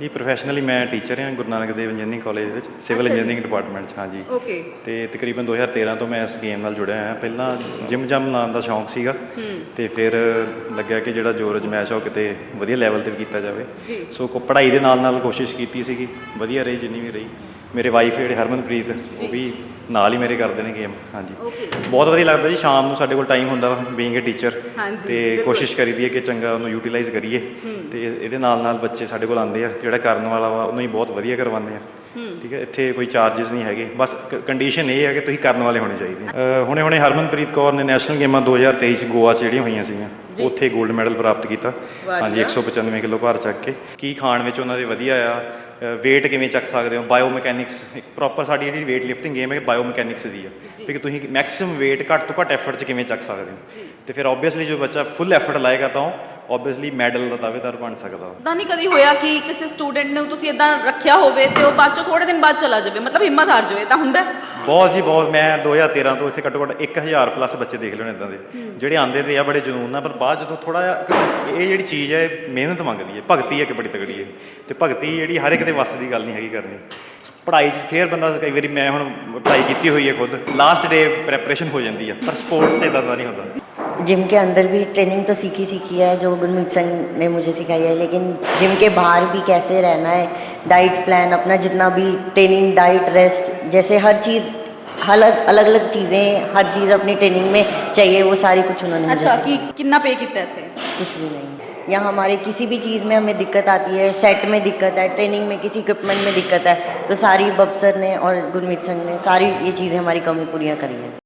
ਜੀ ਪ੍ਰੋਫੈਸ਼ਨਲੀ ਮੈਂ ਟੀਚਰ ਹਾਂ ਗੁਰੂ ਨਾਨਕ ਦੇਵ ਇੰਜੀਨੀਅਰਿੰਗ ਕਾਲਜ ਵਿੱਚ ਸਿਵਲ ਇੰਜੀਨੀਅਰਿੰਗ ਡਿਪਾਰਟਮੈਂਟ 'ਚ ਹਾਂ ਜੀ ਓਕੇ ਤੇ ਤਕਰੀਬਨ 2013 ਤੋਂ ਮੈਂ ਇਸ ਗੇਮ ਨਾਲ ਜੁੜਿਆ ਹਾਂ ਪਹਿਲਾਂ ਜਿਮ ਜਮ ਲਾਉਣ ਦਾ ਸ਼ੌਂਕ ਸੀਗਾ ਤੇ ਫਿਰ ਲੱਗਿਆ ਕਿ ਜਿਹੜਾ ਜੋਰ ਅਜਮਾਇਸ਼ ਆ ਉਹ ਕਿਤੇ ਵਧੀਆ ਲੈਵਲ ਤੇ ਵੀ ਕੀਤਾ ਜਾਵੇ। ਸੋ ਕੋ ਪੜ੍ਹਾਈ ਦੇ ਨਾਲ ਨਾਲ ਕੋਸ਼ਿਸ਼ ਕੀਤੀ ਸੀਗੀ। ਵਧੀਆ ਰਹੀ ਜਿੰਨੀ ਵੀ ਰਹੀ। ਮੇਰੇ ਵਾਈਫ ਜਿਹੜੇ ਹਰਮਨਪ੍ਰੀਤ ਉਹ ਵੀ ਨਾਲ ਹੀ ਮੇਰੇ ਕਰਦੇ ਨੇ ਗੇਮ ਹਾਂਜੀ। ਬਹੁਤ ਵਧੀਆ ਲੱਗਦਾ ਜੀ ਸ਼ਾਮ ਨੂੰ ਸਾਡੇ ਕੋਲ ਟਾਈਮ ਹੁੰਦਾ ਬੀਇੰਗ ਅ ਟੀਚਰ ਹਾਂਜੀ, ਤੇ ਕੋਸ਼ਿਸ਼ ਕਰੀਦੀ ਹੈ ਕਿ ਚੰਗਾ ਉਹਨੂੰ ਯੂਟਿਲਾਈਜ਼ ਕਰੀਏ। ਤੇ ਇਹਦੇ ਨਾਲ ਨਾਲ ਬੱਚੇ ਸਾਡੇ ਕੋਲ ਆਉਂਦੇ ਆ ਜਿਹੜਾ ਕਰਨ ਵਾਲਾ ਵਾ ਉਹਨੂੰ ਹੀ ਬਹੁਤ ਵਧੀਆ ਕਰਵਾਉਂਦੇ ਆ। ਠੀਕ ਹੈ ਇੱਥੇ ਕੋਈ ਚਾਰजेस ਨਹੀਂ ਹੈਗੇ। ਬਸ ਕੰਡੀਸ਼ਨ ਇਹ ਹੈ ਕਿ ਤੁਸੀਂ ਕਰਨ ਵਾਲੇ ਹੋਣੇ ਚਾਹੀਦੇ ਆ। ਹੁਣੇ ਹੁਣੇ ਹਰਮਨਪ੍ਰੀਤ ਕੌਰ ਨੇ ਨੈਸ਼ਨਲ ਗੇਮਾਂ 2023 ਚ ਗੋਆ ਚ ਜਿਹੜੀਆਂ ਹੋਈਆਂ ਸੀਗੀਆਂ ਉੱਥੇ 골ਡ ਮੈਡਲ ਪ੍ਰਾਪਤ ਕੀਤਾ। ਵਾਹ ਜੀ, ਹਾਂਜੀ ਵਾਹ। 195 ਕਿਲੋ ਭਾਰ ਚੱਕ ਕੇ। ਕੀ ਖਾਣ ਵਿੱਚ ਉਹਨਾਂ ਦੇ ਵਧੀਆ ਆ? Weight ਕਿਵੇਂ ਚੱਕ ਸਕਦੇ ਹੋ? ਬਾਇਓਮੈਕੈਨਿਕਸ ਇੱਕ ਪ੍ਰੋਪਰ ਸਾਡੀ ਜਿਹੜੀ weight lifting ਗੇਮ ਹੈ ਬਾਇਓਮੈਕੈਨਿਕਸ ਦੀ ਆ ਵੀ ਕਿ ਤੁਸੀਂ ਮੈਕਸਿਮਮ weight ਘੱਟ ਤੋਂ ਘੱਟ ਐਫਰਟ 'ਚ ਕਿਵੇਂ ਚੱਕ ਸਕਦੇ ਹੋ? ਤੇ ਫਿਰ ਆਬਵੀਅਸਲੀ ਜੋ ਬੱਚਾ ਫੁੱਲ ਐਫਰਟ ਲਾਏਗਾ ਤਾਂ ਉਹ ਆਬਵੀਅਸਲੀ ਮੈਡਲ ਦਾ ਦਾਅਵੇਦਾਰ ਬਣ ਸਕਦਾ। ਤਾਂ ਨਹੀਂ ਕਦੀ ਹੋਇਆ ਕਿ ਕਿਸੇ ਸਟੂਡੈਂਟ ਨੂੰ ਤੁਸੀਂ ਇਦਾਂ ਰੱਖਿਆ ਹੋਵੇ ਤੇ ਉਹ ਬਾਅਦ ਚੋਂ ਥੋੜੇ ਦਿਨ ਬਾਅਦ ਚਲਾ ਜਾਵੇ ਮਤਲਬ ਹਿੰਮਤ ਹਾਰ ਜਾਵੇ ਤਾਂ ਹੁੰਦਾ ਹੈ? ਬਹੁਤ ਜੀ ਬਹੁਤ। ਮੈਂ 2013 ਤੋਂ ਇੱਥੇ ਘੱਟੋ ਘੱਟ 1000 ਪਲੱਸ ਬੱਚੇ ਦੇਖ ਲਏ ਨੇ ਇਦਾਂ ਦੇ। ਜਿਹੜੇ ਆਂਦੇ ਤੇ ਆ ਬੜੇ ਜਨੂਨ ਨਾਲ ਪਰ ਬਾਅਦ ਜਦੋਂ ਥੋੜਾ ਇਹ ਜਿਹੜੀ ਚੀਜ਼ ਹੈ ਇਹ ਮਿਹਨਤ ਮੰਗਦੀ ਹੈ ਭਗਤੀ ਹੈ ਕਿ ਬੜੀ ਤਗੜੀ ਹੈ। ਤੇ ਭਗਤੀ ਜਿਹੜੀ ਹਰ ਇੱਕ ਦੇ ਵੱਸ ਦੀ ਗੱਲ ਨਹੀਂ ਹੈਗੀ ਕਰਨੀ। ਪੜ੍ਹਾਈ 'ਚ ਫੇਰ ਬੰਦਾ ਕਈ ਵਾਰੀ ਮੈਂ ਹੁਣ ਪੜ੍ਹਾਈ ਕੀਤੀ ਹੋਈ ਹੈ ਖੁਦ। ਲਾਸਟ ਡੇ ਪ੍ਰੈਪਰੇਸ਼ਨ ਹੋ ਜਾਂਦੀ ਹੈ ਪਰ ਸਪੋਰਟਸ 'ਚ ਇਦਾਂ ਦਾ ਨਹੀਂ ਹੁੰਦਾ। जिम के अंदर भी ट्रेनिंग तो सीखी सीखी है जो गुरमीत सिंह ने मुझे सिखाई है। लेकिन जिम के बाहर भी कैसे रहना है डाइट प्लान अपना जितना भी ट्रेनिंग डाइट रेस्ट जैसे हर चीज़ अलग अलग अलग चीज़ें हर चीज़ अपनी ट्रेनिंग में चाहिए वो सारी कुछ उन्होंने अच्छा कि कितना पे कितने थे? कुछ भी नहीं। या हमारे किसी भी चीज़ में हमें दिक्कत आती है सेट में दिक्कत है ट्रेनिंग में किसी इक्विपमेंट में दिक्कत है तो सारी बब्सर ने और गुरमीत सिंह ने सारी ये चीज़ें हमारी कमी पूरी करी हैं।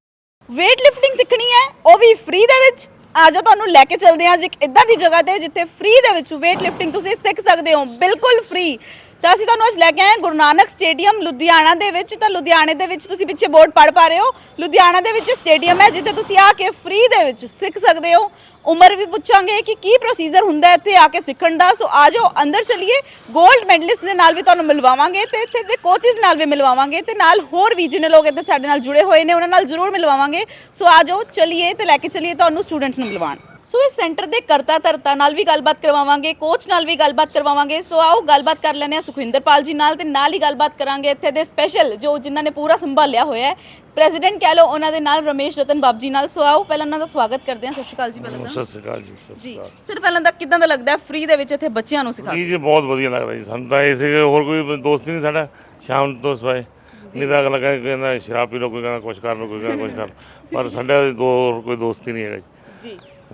Weight lifting ਸਿੱਖਣੀ ਹੈ, ਉਹ ਵੀ ਫ੍ਰੀ ਦੇ ਵਿੱਚ। ਆ ਜਾਓ, ਤੁਹਾਨੂੰ ਲੈ ਕੇ ਚੱਲਦੇ ਹਾਂ ਜੀ ਇੱਕ ਇਦਾਂ ਦੀ ਜਗ੍ਹਾ ਤੇ ਜਿੱਥੇ ਫ੍ਰੀ ਦੇ ਵਿੱਚ weight lifting ਤੁਸੀਂ ਸਿੱਖ ਸਕਦੇ ਹੋ। ਬਿਲਕੁਲ ਫ੍ਰੀ ਤਾਂ ਅਸੀਂ ਤੁਹਾਨੂੰ ਅੱਜ ਲੈ ਕੇ ਆਏ ਹਾਂ ਗੁਰੂ ਨਾਨਕ ਸਟੇਡੀਅਮ ਲੁਧਿਆਣਾ ਦੇ ਵਿੱਚ। ਤਾਂ ਲੁਧਿਆਣੇ ਦੇ ਵਿੱਚ ਤੁਸੀਂ ਪਿੱਛੇ ਬੋਰਡ ਪੜ ਪਾ ਰਹੇ ਹੋ। ਲੁਧਿਆਣਾ ਦੇ ਵਿੱਚ ਸਟੇਡੀਅਮ ਹੈ ਜਿੱਥੇ ਤੁਸੀਂ ਆ ਕੇ ਫ੍ਰੀ ਦੇ ਵਿੱਚ ਸਿੱਖ ਸਕਦੇ ਹੋ। ਉਮਰ ਵੀ ਪੁੱਛਾਂਗੇ ਕਿ ਕੀ ਪ੍ਰੋਸੀਜਰ ਹੁੰਦਾ ਹੈ ਇੱਥੇ ਆ ਕੇ ਸਿੱਖਣ ਦਾ। ਸੋ ਆ ਜਾਓ, ਅੰਦਰ ਚਲੀਏ। 골ਡ ਮੈਡਲਿਸਟ ਦੇ ਨਾਲ ਵੀ ਤੁਹਾਨੂੰ ਮਿਲਵਾਵਾਂਗੇ ਤੇ ਇੱਥੇ ਦੇ ਕੋਚਿਸ ਨਾਲ ਵੀ ਮਿਲਵਾਵਾਂਗੇ ਤੇ ਨਾਲ ਹੋਰ ਵੀ ਜਿਹਨੇ ਲੋਕ ਇੱਥੇ ਸਾਡੇ ਨਾਲ ਜੁੜੇ ਹੋਏ ਨੇ, ਉਹਨਾਂ ਨਾਲ ਜ਼ਰੂਰ ਮਿਲਵਾਵਾਂਗੇ। ਸੋ ਆ ਜਾਓ, ਚਲੀਏ ਤੇ ਲੈ ਕੇ ਚਲੀਏ ਤੁਹਾਨੂੰ ਸਟੂਡੈਂਟਸ ਨੂੰ ਮਿਲਵਾਉਣ। ਸੋ ਇਸ ਸੈਂਟਰ ਦੇ ਕਰਤਾ ਧਰਤਾ ਨਾਲ ਵੀ ਗੱਲਬਾਤ ਕਰਵਾਵਾਂਗੇ ਕੋਚ ਨਾਲ ਵੀ ਗੱਲਬਾਤ ਕਰਵਾਵਾਂਗੇ। ਸੋ ਆਓ ਗੱਲਬਾਤ ਕਰ ਲੈਂਦੇ ਹਾਂ ਸੁਖਵਿੰਦਰਪਾਲ ਜੀ ਨਾਲ ਤੇ ਨਾਲ ਹੀ ਗੱਲਬਾਤ ਕਰਾਂਗੇ ਇੱਥੇ ਦੇ ਸਪੈਸ਼ਲ ਜੋ ਜਿਨ੍ਹਾਂ ਨੇ ਪੂਰਾ ਸੰਭਾਲਿਆ ਹੋਇਆ ਹੈ। ਪ੍ਰੈਜ਼ੀਡੈਂਟ ਕਹਿ ਲਓ ਉਹਨਾਂ ਦੇ ਨਾਲ ਰਮੇਸ਼ ਰਤਨ ਬਾਬ ਜੀ ਨਾਲ। ਸੋ ਆਓ ਪਹਿਲਾਂ ਉਹਨਾਂ ਦਾ ਸਵਾਗਤ ਕਰਦੇ ਹਾਂ। ਸਤਿ ਸ਼੍ਰੀ ਅਕਾਲ ਜੀ ਪਹਿਲਾਂ ਤਾਂ। ਸਤਿ ਸ਼੍ਰੀ ਅਕਾਲ ਜੀ ਸਤਿ ਸ਼੍ਰੀ ਜੀ। ਅਕਾਲ। ਸਰ ਪਹਿਲਾਂ ਤਾਂ ਕਿਦਾਂ ਦਾ ਲੱਗਦਾ ਹੈ? ਫ੍ਰੀ ਦੇ ਵਿੱਚ ਇੱਥੇ ਬੱਚਿਆਂ ਨੂੰ ਸਿਖਾ ਜੀ ਜੀ ਬਹੁਤ ਵਧੀਆ ਲੱਗਦਾ ਜੀ। ਸਾਨੂੰ ਤਾਂ ਇਸੇ ਹੋਰ ਕੋਈ ਦੋਸਤ ਹੀ ਨਹੀਂ ਸਾਡਾ। ਸ਼ਾਮ ਤੋਂ ਸਵਾਏ। ਨਹੀਂ ਤਾਂ ਅਗਲਾ ਕਹਿੰਦਾ ਕਹਿੰਦਾ ਸ਼ਰਾਬ ਪੀ ਲਓ ਕੋਈ ਕਹਿੰਦਾ ਕੁਛ ਕਰ ਲਓ ਕੋਈ ਕਹਿੰਦਾ ਕੁਛ ਕਰ ਲਓ। ਪਰ ਸਾਡਾ ਦੋ ਹੋਰ ਕੋਈ ਦੋਸਤ ਹੀ ਨਹੀਂ ਹੈਗਾ ਜੀ।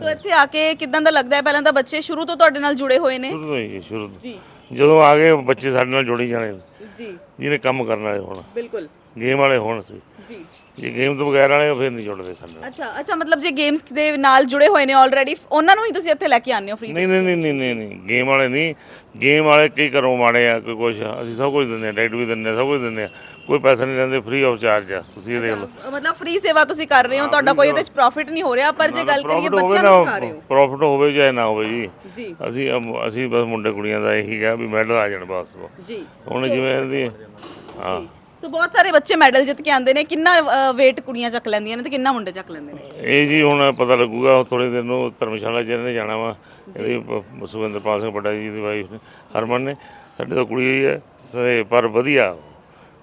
ਸੋ ਇੱਥੇ ਆ ਕੇ ਕਿਦਾਂ ਦਾ ਲੱਗਦਾ ਹੈ? ਪਹਿਲਾਂ ਤਾਂ ਬੱਚੇ ਸ਼ੁਰੂ ਤੋਂ ਤੁਹਾਡੇ ਨਾਲ ਜੁੜੇ ਹੋਏ ਨੇ। ਸ਼ੁਰੂ ਤੋਂ ਹੀ ਸ਼ੁਰੂ ਤੋਂ। ਜੀ। ਜਦੋਂ ਆ ਗਏ ਬੱਚੇ ਸਾਡੇ ਨਾਲ ਜੁੜੀ ਜਾਣੇ ਜੀ। ਜਿਹਨੇ ਕੰਮ ਕਰਨ ਵਾਲੇ ਹੋਣ। ਬਿਲਕੁਲ। ਗੇਮ ਵਾਲੇ ਹੋਣ ਸੀ ਜੀ। ਜੇ ਗੇਮ ਤੋਂ ਬਗੈਰ ਵਾਲੇ ਫਿਰ ਨਹੀਂ ਜੁੜਦੇ ਸਾਡੇ ਨਾਲ। ਅੱਛਾ ਅੱਛਾ ਮਤਲਬ ਜੇ ਗੇਮਸ ਦੇ ਨਾਲ ਜੁੜੇ ਹੋਏ ਨੇ ਆਲਰੇਡੀ ਉਹਨਾਂ ਨੂੰ ਹੀ ਤੁਸੀਂ ਇੱਥੇ ਲੈ ਕੇ ਆਉਂਦੇ ਹੋ ਫ੍ਰੀ ਨਹੀਂ ਨਹੀਂ ਨਹੀਂ ਨਹੀਂ ਨਹੀਂ ਨਹੀਂ। ਗੇਮ ਵਾਲੇ ਨਹੀਂ। ਗੇਮ ਵਾਲੇ ਕਈ ਘਰੋਂ ਮਾੜੇ ਆ ਕੋਈ ਕੁਛ ਅਸੀਂ ਸਭ ਕੁਝ ਦਿੰਦੇ ਆ ਡਾਈਟ ਵੀ ਦਿੰਦੇ ਆ ਸਭ ਕੁਝ ਦਿੰਦੇ ਆ। ਕੋਈ ਪੈਸਾ ਨਹੀਂ ਲੈਂਦੇ ਫ੍ਰੀ ਆਫ ਚਾਰਜ ਆ। ਤੁਸੀਂ ਇਹ ਦੇਖ ਲਓ। ਮਤਲਬ ਫ੍ਰੀ ਸੇਵਾ ਤੁਸੀਂ ਕਰ ਰਹੇ ਹੋ ਤੁਹਾਡਾ ਕੋਈ ਇਹਦੇ ਵਿੱਚ ਪ੍ਰੋਫਿਟ ਨਹੀਂ ਹੋ ਰਿਹਾ ਪਰ ਜੇ ਗੱਲ ਕਰੀਏ ਹੋਵੇ ਬੱਚਿਆਂ ਨਾ, ਸਿਖਾ ਰਹੇ ਹੋ। profit ਹੋਵੇ ਚਾਹੇ ਨਾ ਹੋਵੇ ਜੀ। ਜੀ। ਅਸੀਂ ਅਸੀਂ ਬਸ ਮੁੰਡੇ ਕੁੜੀਆਂ ਦਾ ਇਹੀ ਗਾ ਵੀ ਮੈਡਲ ਆ ਜਾਣ ਬਸ ਜੀ। ਹੁਣ ਜਿਵੇਂ ਇਹਦੀ ਹਾਂ। ਸੋ ਬਹੁਤ ਸਾਰੇ ਬੱਚੇ ਮੈਡਲ ਜਿੱਤ ਕੇ ਆਉਂਦੇ ਨੇ ਕਿੰਨਾ weight ਕੁੜੀਆਂ ਚੱਕ ਲੈਂਦੀਆਂ ਨੇ ਤੇ ਕਿੰਨਾ ਮੁੰਡੇ ਚੱਕ ਲੈਂਦੇ ਨੇ? ਇਹ ਜੀ ਹੁਣ ਪਤਾ ਲੱਗੂਗਾ ਥੋੜੇ ਦਿਨ ਨੂੰ ਧਰਮਸ਼ਾਲਾ ਚ ਇਹਨੇ ਜਾਣਾ ਵਾ ਇਹਦੀ ਪ- ਸੁਖਵਿੰਦਰਪਾਲ ਸਿੰਘ ਵੱਡਾ ਜੀ ਦੀ ਵਾਈਫ ਨੇ ਹਰਮਨ ਨੇ। ਸਾਡੇ ਤਾਂ ਕੁੜੀ ਹੋਈ ਹੈ ਸੇ ਪਰ ਵਧੀਆ।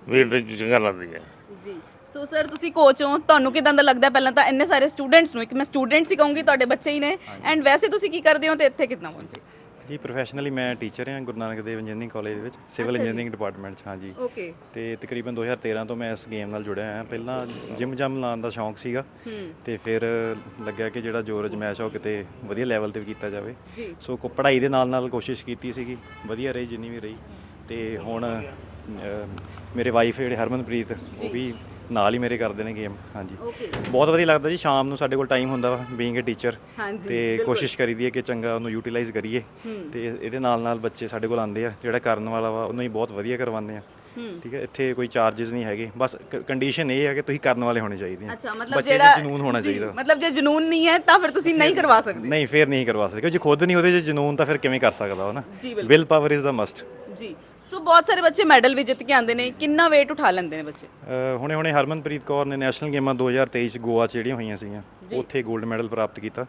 ਵੇਟ ਚੰਗਾ ਲੱਗਦੀ ਹੈ। ਜੀ। ਸੋ ਸਰ ਤੁਸੀਂ ਕੋਚ ਹੋ ਤੁਹਾਨੂੰ ਕਿਦਾਂ ਦਾ ਲੱਗਦਾ ਹੈ? ਪਹਿਲਾਂ ਤਾਂ ਇੰਨੇ ਸਾਰੇ ਸਟੂਡੈਂਟਸ ਨੂੰ ਇੱਕ ਮੈਂ ਸਟੂਡੈਂਟਸ ਹੀ ਕਹੂੰਗੀ ਤੁਹਾਡੇ ਬੱਚੇ ਹੀ ਨੇ। ਐਂਡ ਵੈਸੇ ਤੁਸੀਂ ਕੀ ਕਰਦੇ ਹੋ ਤੇ ਇੱਥੇ ਕਿੰਨਾ ਪਹੁੰਚੇ? ਜੀ ਪ੍ਰੋਫੈਸ਼ਨਲੀ ਮੈਂ ਟੀਚਰ ਹਾਂ ਗੁਰੂ ਨਾਨਕ ਦੇਵ ਇੰਜੀਨੀਅਰਿੰਗ ਕਾਲਜ ਵਿੱਚ ਸਿਵਲ ਇੰਜੀਨੀਅਰਿੰਗ ਡਿਪਾਰਟਮੈਂਟ 'ਚ ਹਾਂ ਜੀ। ਓਕੇ ਤੇ ਤਕਰੀਬਨ 2013 ਤੋਂ ਮੈਂ ਇਸ ਗੇਮ ਨਾਲ ਜੁੜਿਆ ਹਾਂ ਪਹਿਲਾਂ ਜਿਮ ਜਮ ਲਾਉਣ ਦਾ ਸ਼ੌਂਕ ਸੀਗਾ। ਤੇ ਫਿਰ ਲੱਗਿਆ ਕਿ ਜਿਹੜਾ ਜੋਰ ਅਜਮਾਇਸ਼ ਆ ਉਹ ਕਿਤੇ ਵਧੀਆ ਲੈਵਲ ਤੇ ਵੀ ਕੀਤਾ ਜਾਵੇ। ਸੋ ਕੋ ਪੜ੍ਹਾਈ ਦੇ ਨਾਲ ਨਾਲ ਕੋਸ਼ਿਸ਼ ਕੀਤੀ ਸੀਗੀ। ਵਧੀਆ ਰਹੀ ਜਿੰਨੀ ਵੀ ਰਹੀ। ਤੇ ਹੁਣ ਮੇਰੇ ਵਾਈਫ ਜਿਹੜੇ ਹਰਮਨਪ੍ਰੀਤ ਉਹ ਵੀ ਨਾਲ ਹੀ ਮੇਰੇ ਕਰਦੇ ਨੇ ਗੇਮ ਹਾਂਜੀ। ਬਹੁਤ ਵਧੀਆ ਲੱਗਦਾ ਜੀ ਸ਼ਾਮ ਨੂੰ ਸਾਡੇ ਕੋਲ ਟਾਈਮ ਹੁੰਦਾ ਵਾ ਬੀਇੰਗ ਅ ਟੀਚਰ ਤੇ ਕੋਸ਼ਿਸ਼ ਕਰੀਦੀ ਹੈ ਕਿ ਚੰਗਾ ਉਹਨੂੰ ਯੂਟਿਲਾਈਜ਼ ਕਰੀਏ। ਤੇ ਇਹਦੇ ਨਾਲ ਨਾਲ ਬੱਚੇ ਸਾਡੇ ਕੋਲ ਆਉਂਦੇ ਆ ਜਿਹੜਾ ਕਰਨ ਵਾਲਾ ਵਾ ਉਹਨੂੰ ਹੀ ਬਹੁਤ ਵਧੀਆ ਕਰਵਾਉਂਦੇ ਆ। ਠੀਕ ਹੈ ਇੱਥੇ ਕੋਈ ਚਾਰजेस ਨਹੀਂ ਹੈਗੇ। ਬਸ ਕੰਡੀਸ਼ਨ ਇਹ ਹੈ ਕਿ ਤੁਸੀਂ ਕਰਨ ਵਾਲੇ ਹੋਣੇ ਚਾਹੀਦੇ ਆ। ਅੱਛਾ ਮਤਲਬ ਜਿਹੜਾ ਜਨੂਨ ਹੋਣਾ ਜੀ, ਚਾਹੀਦਾ। ਮਤਲਬ ਜੇ ਜਨੂਨ ਨਹੀਂ ਹੈ ਤਾਂ ਫਿਰ ਤੁਸੀਂ ਨਹੀਂ ਕਰਵਾ ਸਕਦੇ। ਨਹੀਂ ਫੇਰ ਨਹੀਂ ਕਰਵਾ ਸਕਦੇ। ਕਿਉਂਕਿ ਜੇ ਖੁਦ ਨਹੀਂ ਉਹਦੇ 'ਚ ਜਨੂਨ ਤਾਂ ਫਿਰ ਕਿਵੇਂ ਕਰ ਸਕਦਾ ਉਹ ਨਾ? ਜੀ। Will power is the must ਜੀ। ਸੋ ਬਹੁਤ ਸਾਰੇ ਬੱਚੇ ਮੈਡਲ ਵੀ ਜਿੱਤ ਕੇ ਆਉਂਦੇ ਨੇ ਕਿੰਨਾ weight ਉਠਾ ਲੈਂਦੇ ਨੇ ਬੱਚੇ? ਹੁਣੇ ਹੁਣੇ ਹਰਮਨਪ੍ਰੀਤ ਕੌਰ ਨੇ ਨੈਸ਼ਨਲ ਗੇਮਾਂ 2023 ਚ ਗੋਆ ਚ ਜਿਹੜੀਆਂ ਹੋਈਆਂ ਸੀਗੀਆਂ ਉੱਥੇ 골ਡ ਮੈਡਲ ਪ੍ਰਾਪਤ ਕੀਤਾ।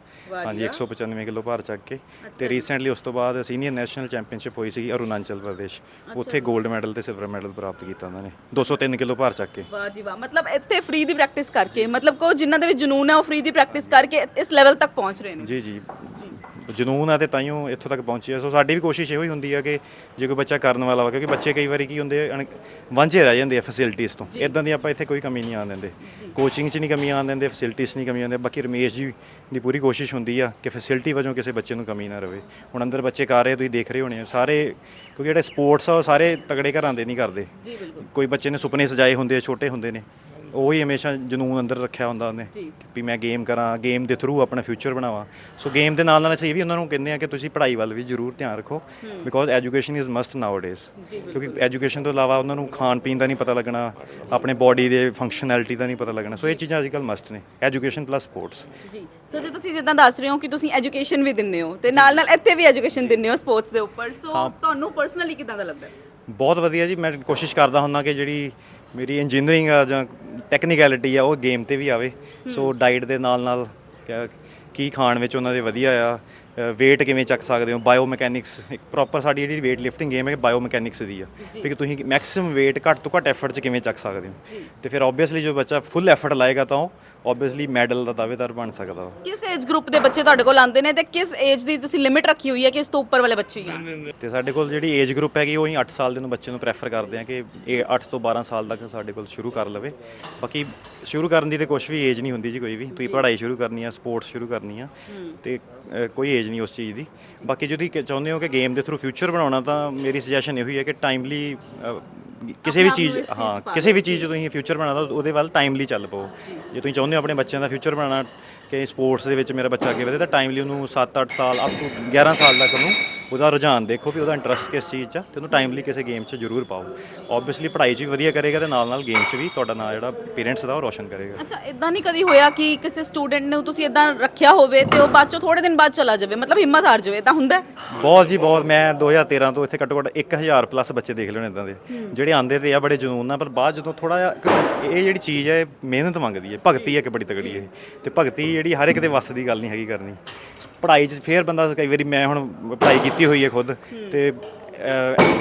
ਹਾਂਜੀ 195 ਕਿਲੋ ਭਾਰ ਚੱਕ ਕੇ। ਤੇ ਰੀਸੈਂਟਲੀ ਉਸ ਤੋਂ ਬਾਅਦ ਸੀਨੀਅਰ ਨੈਸ਼ਨਲ ਚੈਂਪੀਅਨਸ਼ਿਪ ਹੋਈ ਸੀ ਅਰੁਣਾਚਲ ਪ੍ਰਦੇਸ਼। ਉੱਥੇ 골ਡ ਮੈਡਲ ਤੇ ਸਿਲਵਰ ਮੈਡਲ ਪ੍ਰਾਪਤ ਕੀਤਾ ਉਹਨਾਂ ਨੇ। 203 ਕਿਲੋ ਭਾਰ ਚੱਕ ਕੇ। ਵਾਹ ਜੀ ਵਾਹ। ਮਤਲਬ ਇੱਥੇ ਫ੍ਰੀ ਦੀ ਪ੍ਰੈਕਟਿਸ ਕਰਕੇ ਮਤਲਬ ਕੋ ਜਿਨ੍ਹਾਂ ਦੇ ਵਿੱਚ ਜਨੂਨ ਹੈ ਉਹ ਫ੍ਰੀ ਦੀ ਪ੍ਰੈਕਟਿਸ ਕਰਕੇ ਇਸ ਲੈਵਲ ਤੱਕ ਪਹੁੰਚ ਰਹੇ ਨੇ। ਜੀ ਜੀ। ਜਨੂਨ ਆ ਤੇ ਤਾਈਓ ਇੱਥੋਂ ਤੱਕ ਪਹੁੰਚੀ ਆ। ਸੋ ਸਾਡੀ ਵੀ ਕੋਸ਼ਿਸ਼ ਇਹੋ ਹੀ ਹੁੰਦੀ ਆ ਕਿ ਜੇ ਕੋਈ ਬੱਚਾ ਕਰਨ ਵਾਲਾ ਵਾ ਕਿਉਂਕਿ ਬੱਚੇ ਕਈ ਵਾਰੀ ਕੀ ਹੁੰਦੇ ਅਣ- ਵਾਂਝੇ ਰਹਿ ਜਾਂਦੇ ਆ ਫੈਸਿਲਿਟੀਆਂ ਤੋਂ। ਇਦਾਂ ਦੀ ਆਪਾਂ ਇੱਥੇ ਕੋਈ ਕਮੀ ਨਹੀਂ ਆਉਣ ਦਿੰਦੇ। ਕੋਚਿੰਗ 'ਚ ਨਹੀਂ ਕਮੀ ਆਉਣ ਦਿੰਦੇ ਫੈਸਿਲਿਟੀਆਂ 'ਚ ਨਹੀਂ ਕਮੀ ਆਉਂਦੇ ਬਾਕੀ ਰਮੇਸ਼ ਜੀ ਦੀ ਪੂਰੀ ਕੋਸ਼ਿਸ਼ ਹੁੰਦੀ ਆ ਕਿ ਫੈਸਿਲਿਟੀ ਵਜੋਂ ਕਿਸੇ ਬੱਚੇ ਨੂੰ ਕਮੀ ਨਾ ਰਵੇ। ਹੁਣ ਅੰਦਰ ਬੱਚੇ ਕਰ ਰਹੇ ਤੁਸੀਂ ਦੇਖ ਰਹੇ ਹੋਣੇ ਆ। ਸਾਰੇ ਕਿਉਂਕਿ ਜਿਹੜੇ ਸਪੋਰਟਸ ਆ ਉਹ ਸਾਰੇ ਤਗੜੇ ਘਰਾਂ ਦੇ ਨਹੀਂ ਕਰਦੇ। ਜੀ ਬਿਲਕੁਲ। ਕੋਈ ਬੱਚੇ ਨੇ ਸੁਪਨੇ ਸਜਾਏ ਹੁੰਦੇ ਆ ਛੋਟੇ ਹੁੰਦੇ ਨੇ। ਉਹੀ ਹਮੇਸ਼ਾ ਜਨੂਨ ਅੰਦਰ ਰੱਖਿਆ ਹੁੰਦਾ ਉਹਨੇ ਜੀ। ਵੀ ਮੈਂ ਗੇਮ ਕਰਾਂ ਗੇਮ ਦੇ ਥਰੂ ਆਪਣਾ ਫਿਊਚਰ ਬਣਾਵਾਂ। ਸੋ ਗੇਮ ਦੇ ਨਾਲ ਨਾਲ ਅਸੀਂ ਇਹ ਵੀ ਉਹਨਾਂ ਨੂੰ ਕਹਿੰਦੇ ਆ ਕਿ ਤੁਸੀਂ ਪੜ੍ਹਾਈ ਵੱਲ ਵੀ ਜ਼ਰੂਰ ਧਿਆਨ ਰੱਖੋ because education is must nowadays ਕਿਉਂਕਿ ਐਜੂਕੇਸ਼ਨ ਤੋਂ ਇਲਾਵਾ ਉਹਨਾਂ ਨੂੰ ਖਾਣ ਪੀਣ ਦਾ ਨਹੀਂ ਪਤਾ ਲੱਗਣਾ ਆਪਣੇ ਬਾਡੀ ਦੇ ਫੰਕਸ਼ਨੈਲਿਟੀ ਦਾ ਨਹੀਂ ਪਤਾ ਲੱਗਣਾ। ਸੋ ਇਹ ਚੀਜ਼ਾਂ ਅੱਜਕੱਲ ਮਸਟ ਨੇ ਐਜੂਕੇਸ਼ਨ ਪਲੱਸ ਸਪੋਰਟਸ ਜੀ। ਸੋ ਜੇ ਤੁਸੀਂ ਜਿੱਦਾਂ ਦੱਸ ਰਹੇ ਹੋ ਕਿ ਤੁਸੀਂ ਐਜੂਕੇਸ਼ਨ ਵੀ ਦਿੰਦੇ ਹੋ ਤੇ ਨਾਲ ਨਾਲ ਇੱਥੇ ਵੀ ਐਜੂਕੇਸ਼ਨ ਦਿੰਦੇ ਹੋ ਸਪੋਰਟਸ ਦੇ ਉੱਪਰ। ਸੋ ਤੁਹਾਨੂੰ ਪਰਸਨਲੀ ਕਿਦਾਂ ਦਾ ਲੱਗਦਾ? ਹੈ ਬਹੁਤ ਵਧੀਆ ਜੀ ਮੈਂ ਕੋਸ਼ਿਸ਼ ਕਰਦਾ ਹੁੰਦਾ ਕਿ ਜਿਹੜੀ ਮੇਰੀ ਇੰਜੀਨੀਅਰਿੰਗ ਆ ਜਾਂ ਟੈਕਨੀਕੈਲਿਟੀ ਆ ਉਹ ਗੇਮ ਤੇ ਵੀ ਆਵੇ। ਸੋ ਡਾਈਟ ਦੇ ਨਾਲ ਨਾਲ ਕੀ ਖਾਣ ਵਿੱਚ ਉਹਨਾਂ ਦੇ ਵਧੀਆ ਆ weight ਕਿਵੇਂ ਚੱਕ ਸਕਦੇ ਹੋ? ਬਾਇਓ ਮਕੈਨਿਕਸ ਇੱਕ ਪ੍ਰੋਪਰ ਸਾਡੀ ਜਿਹੜੀ weight lifting ਗੇਮ ਹੈ ਬਾਇਓ ਮਕੈਨਿਕਸ ਦੀ ਆ। ਕਿ ਤੁਸੀਂ ਮੈਕਸਿਮਮ weight ਘੱਟ ਤੋਂ ਘੱਟ ਐਫਰਟ 'ਚ ਕਿਵੇਂ ਚੱਕ ਸਕਦੇ ਹੋ? ਤੇ ਫਿਰ ਆਬਵੀਅਸਲੀ ਜੋ ਬੱਚਾ ਫੁੱਲ ਐਫਰਟ ਲਾਏਗਾ ਤਾਂ ਉਹ ਆਬਵੀਅਸਲੀ ਮੈਡਲ ਦਾ ਦਾਅਵੇਦਾਰ ਬਣ ਸਕਦਾ ਵਾ ਕਿਸ ਏਜ ਗਰੁੱਪ ਦੇ ਬੱਚੇ ਤੁਹਾਡੇ ਕੋਲ ਆਉਂਦੇ ਨੇ ਤੇ ਕਿਸ ਏਜ ਦੀ ਤੁਸੀਂ ਲਿਮਿਟ ਰੱਖੀ ਹੋਈ ਹੈ ਕਿ ਇਸ ਤੋਂ ਉੱਪਰ ਵਾਲੇ ਬੱਚੇ ਹੀ ਤੇ ਸਾਡੇ ਕੋਲ ਜਿਹੜੀ ਏਜ ਗਰੁੱਪ ਹੈਗੀ ਉਹ ਹੀ 8 ਸਾਲ ਦੇ ਨੂੰ ਬੱਚੇ ਨੂੰ ਪ੍ਰੈਫਰ ਕਰਦੇ ਆ ਕਿ ਇਹ 8 ਤੋਂ 12 ਸਾਲ ਤੱਕ ਸਾਡੇ ਕੋਲ ਸ਼ੁਰੂ ਕਰ ਲਵੇ। ਬਾਕੀ ਸ਼ੁਰੂ ਕਰਨ ਦੀ ਤੇ ਕੁਝ ਵੀ ਏਜ ਨਹੀਂ ਹੁੰਦੀ ਜੀ ਕੋਈ ਵੀ। ਤੁਸੀਂ ਪੜ੍ਹਾਈ ਸ਼ੁਰੂ ਕਰਨੀ ਆ ਸਪੋਰਟਸ ਸ਼ੁਰੂ ਕਰਨੀ ਆ ਤੇ ਅ, ਕੋਈ ਏਜ ਨਹੀਂ ਉਸ ਚੀਜ਼ ਦੀ। ਬਾਕੀ ਜੇ ਤੁਸੀਂ ਕ- ਚਾਹੁੰਦੇ ਹੋ ਕਿ ਗੇਮ ਦੇ ਥਰੂ ਫਿਊਚਰ ਬਣਾਉਣਾ ਤਾਂ ਮੇਰੀ ਸੁਜੈਸ਼ਨ ਇਹੋ ਹੀ ਹੈ ਕਿ ਟਾਈਮਲੀ ਕਿਸੇ ਵੀ ਚੀਜ਼ ਹਾਂ ਕਿਸੇ ਵੀ ਚੀਜ਼ ਤੁਸੀਂ ਫਿਊਚਰ ਬਣਾਉਣਾ ਤਾਂ ਉਹਦੇ ਵੱਲ ਟਾਈਮਲੀ ਚੱਲ ਪਓ। ਜੇ। ਤੁਸੀਂ ਚਾਹੁੰਦੇ ਹੋ ਆਪਣੇ ਬੱਚਿਆਂ ਦਾ ਫਿਊਚਰ ਬਣਾਉਣਾ ਕਿ ਸਪੋਰਟਸ ਦੇ ਵਿੱਚ ਮੇਰਾ ਬੱਚਾ ਅੱਗੇ ਵਧੇ ਤਾਂ ਟਾਈਮਲੀ ਉਹਨੂੰ 7-8 ਸਾਲ ਅਪ ਟੂ 11 ਸਾਲ ਤੱਕ ਉਹਨੂੰ ਉਹਦਾ ਰੁਝਾਨ ਦੇਖੋ ਵੀ ਉਹਦਾ ਇੰਟਰਸਟ ਕਿਸ ਚੀਜ਼ 'ਚ ਆ ਤੇ ਉਹਨੂੰ ਟਾਈਮਲੀ ਕਿਸੇ ਗੇਮ 'ਚ ਜ਼ਰੂਰ ਪਾਓ। ਆਬਵੀਅਸਲੀ ਪੜ੍ਹਾਈ 'ਚ ਵੀ ਵਧੀਆ ਕਰੇਗਾ ਤੇ ਨਾਲ ਨਾਲ ਗੇਮ 'ਚ ਵੀ ਤੁਹਾਡਾ ਨਾਂ ਜਿਹੜਾ ਪੇਰੈਂਟਸ ਦਾ ਉਹ ਰੋਸ਼ਨ ਕਰੇਗਾ। ਅੱਛਾ ਇਦਾਂ ਨਹੀਂ ਕਦੀ ਹੋਇਆ ਕਿ ਕਿਸੇ ਸਟੂਡੈਂਟ ਨੂੰ ਤੁਸੀਂ ਇਦਾਂ ਰੱਖਿਆ ਹੋਵੇ ਤੇ ਉਹ ਬਾਅਦ ਚੋਂ ਥੋੜੇ ਦਿਨ ਬਾਅਦ ਚਲਾ ਜਾਵੇ? ਮਤਲਬ ਹਿੰਮਤ ਹਾਰ ਜਾਵੇ ਤਾਂ ਹੁੰਦਾ? ਬਹੁਤ ਜੀ ਬਹੁਤ ਮੈਂ 2013 ਤੋਂ ਇੱਥੇ ਘੱਟੋ ਘੱਟ 1000 ਪਲੱਸ ਬੱਚੇ ਦੇਖ ਲੈਣੇ ਇਦਾਂ ਦੇ। ਜਿਹੜੇ ਆਂਦੇ ਤੇ ਆ ਬੜੇ ਜਨੂਨ ਨਾਲ ਪਰ ਬਾਅਦ ਜਦੋਂ ਥੋੜਾ ਜਿਹਾ ਇਹ ਜਿਹੜੀ ਚੀਜ਼ ਹੈ ਇਹ ਮਿਹਨਤ ਮੰਗਦੀ ਹੈ ਭਗਤੀ ਹੈ ਕਿ ਬੜੀ ਤਗੜੀ ਹੈ ਤੇ ਭਗਤੀ ਜਿਹੜੀ ਹਰ ਇੱਕ ਦੇ ਵੱਸ ਦੀ ਗੱਲ ਨਹੀਂ ਹੈਗੀ ਕਰਨੀ। ਪੜ੍ਹਾਈ 'ਚ ਫੇਰ ਬੰਦਾ ਕਈ ਵਾਰੀ ਮੈਂ ਹੁਣ ਪੜ੍ਹਾਈ ਕੀਤੀ ਹੋਈ ਹੈ ਖੁਦ ਤੇ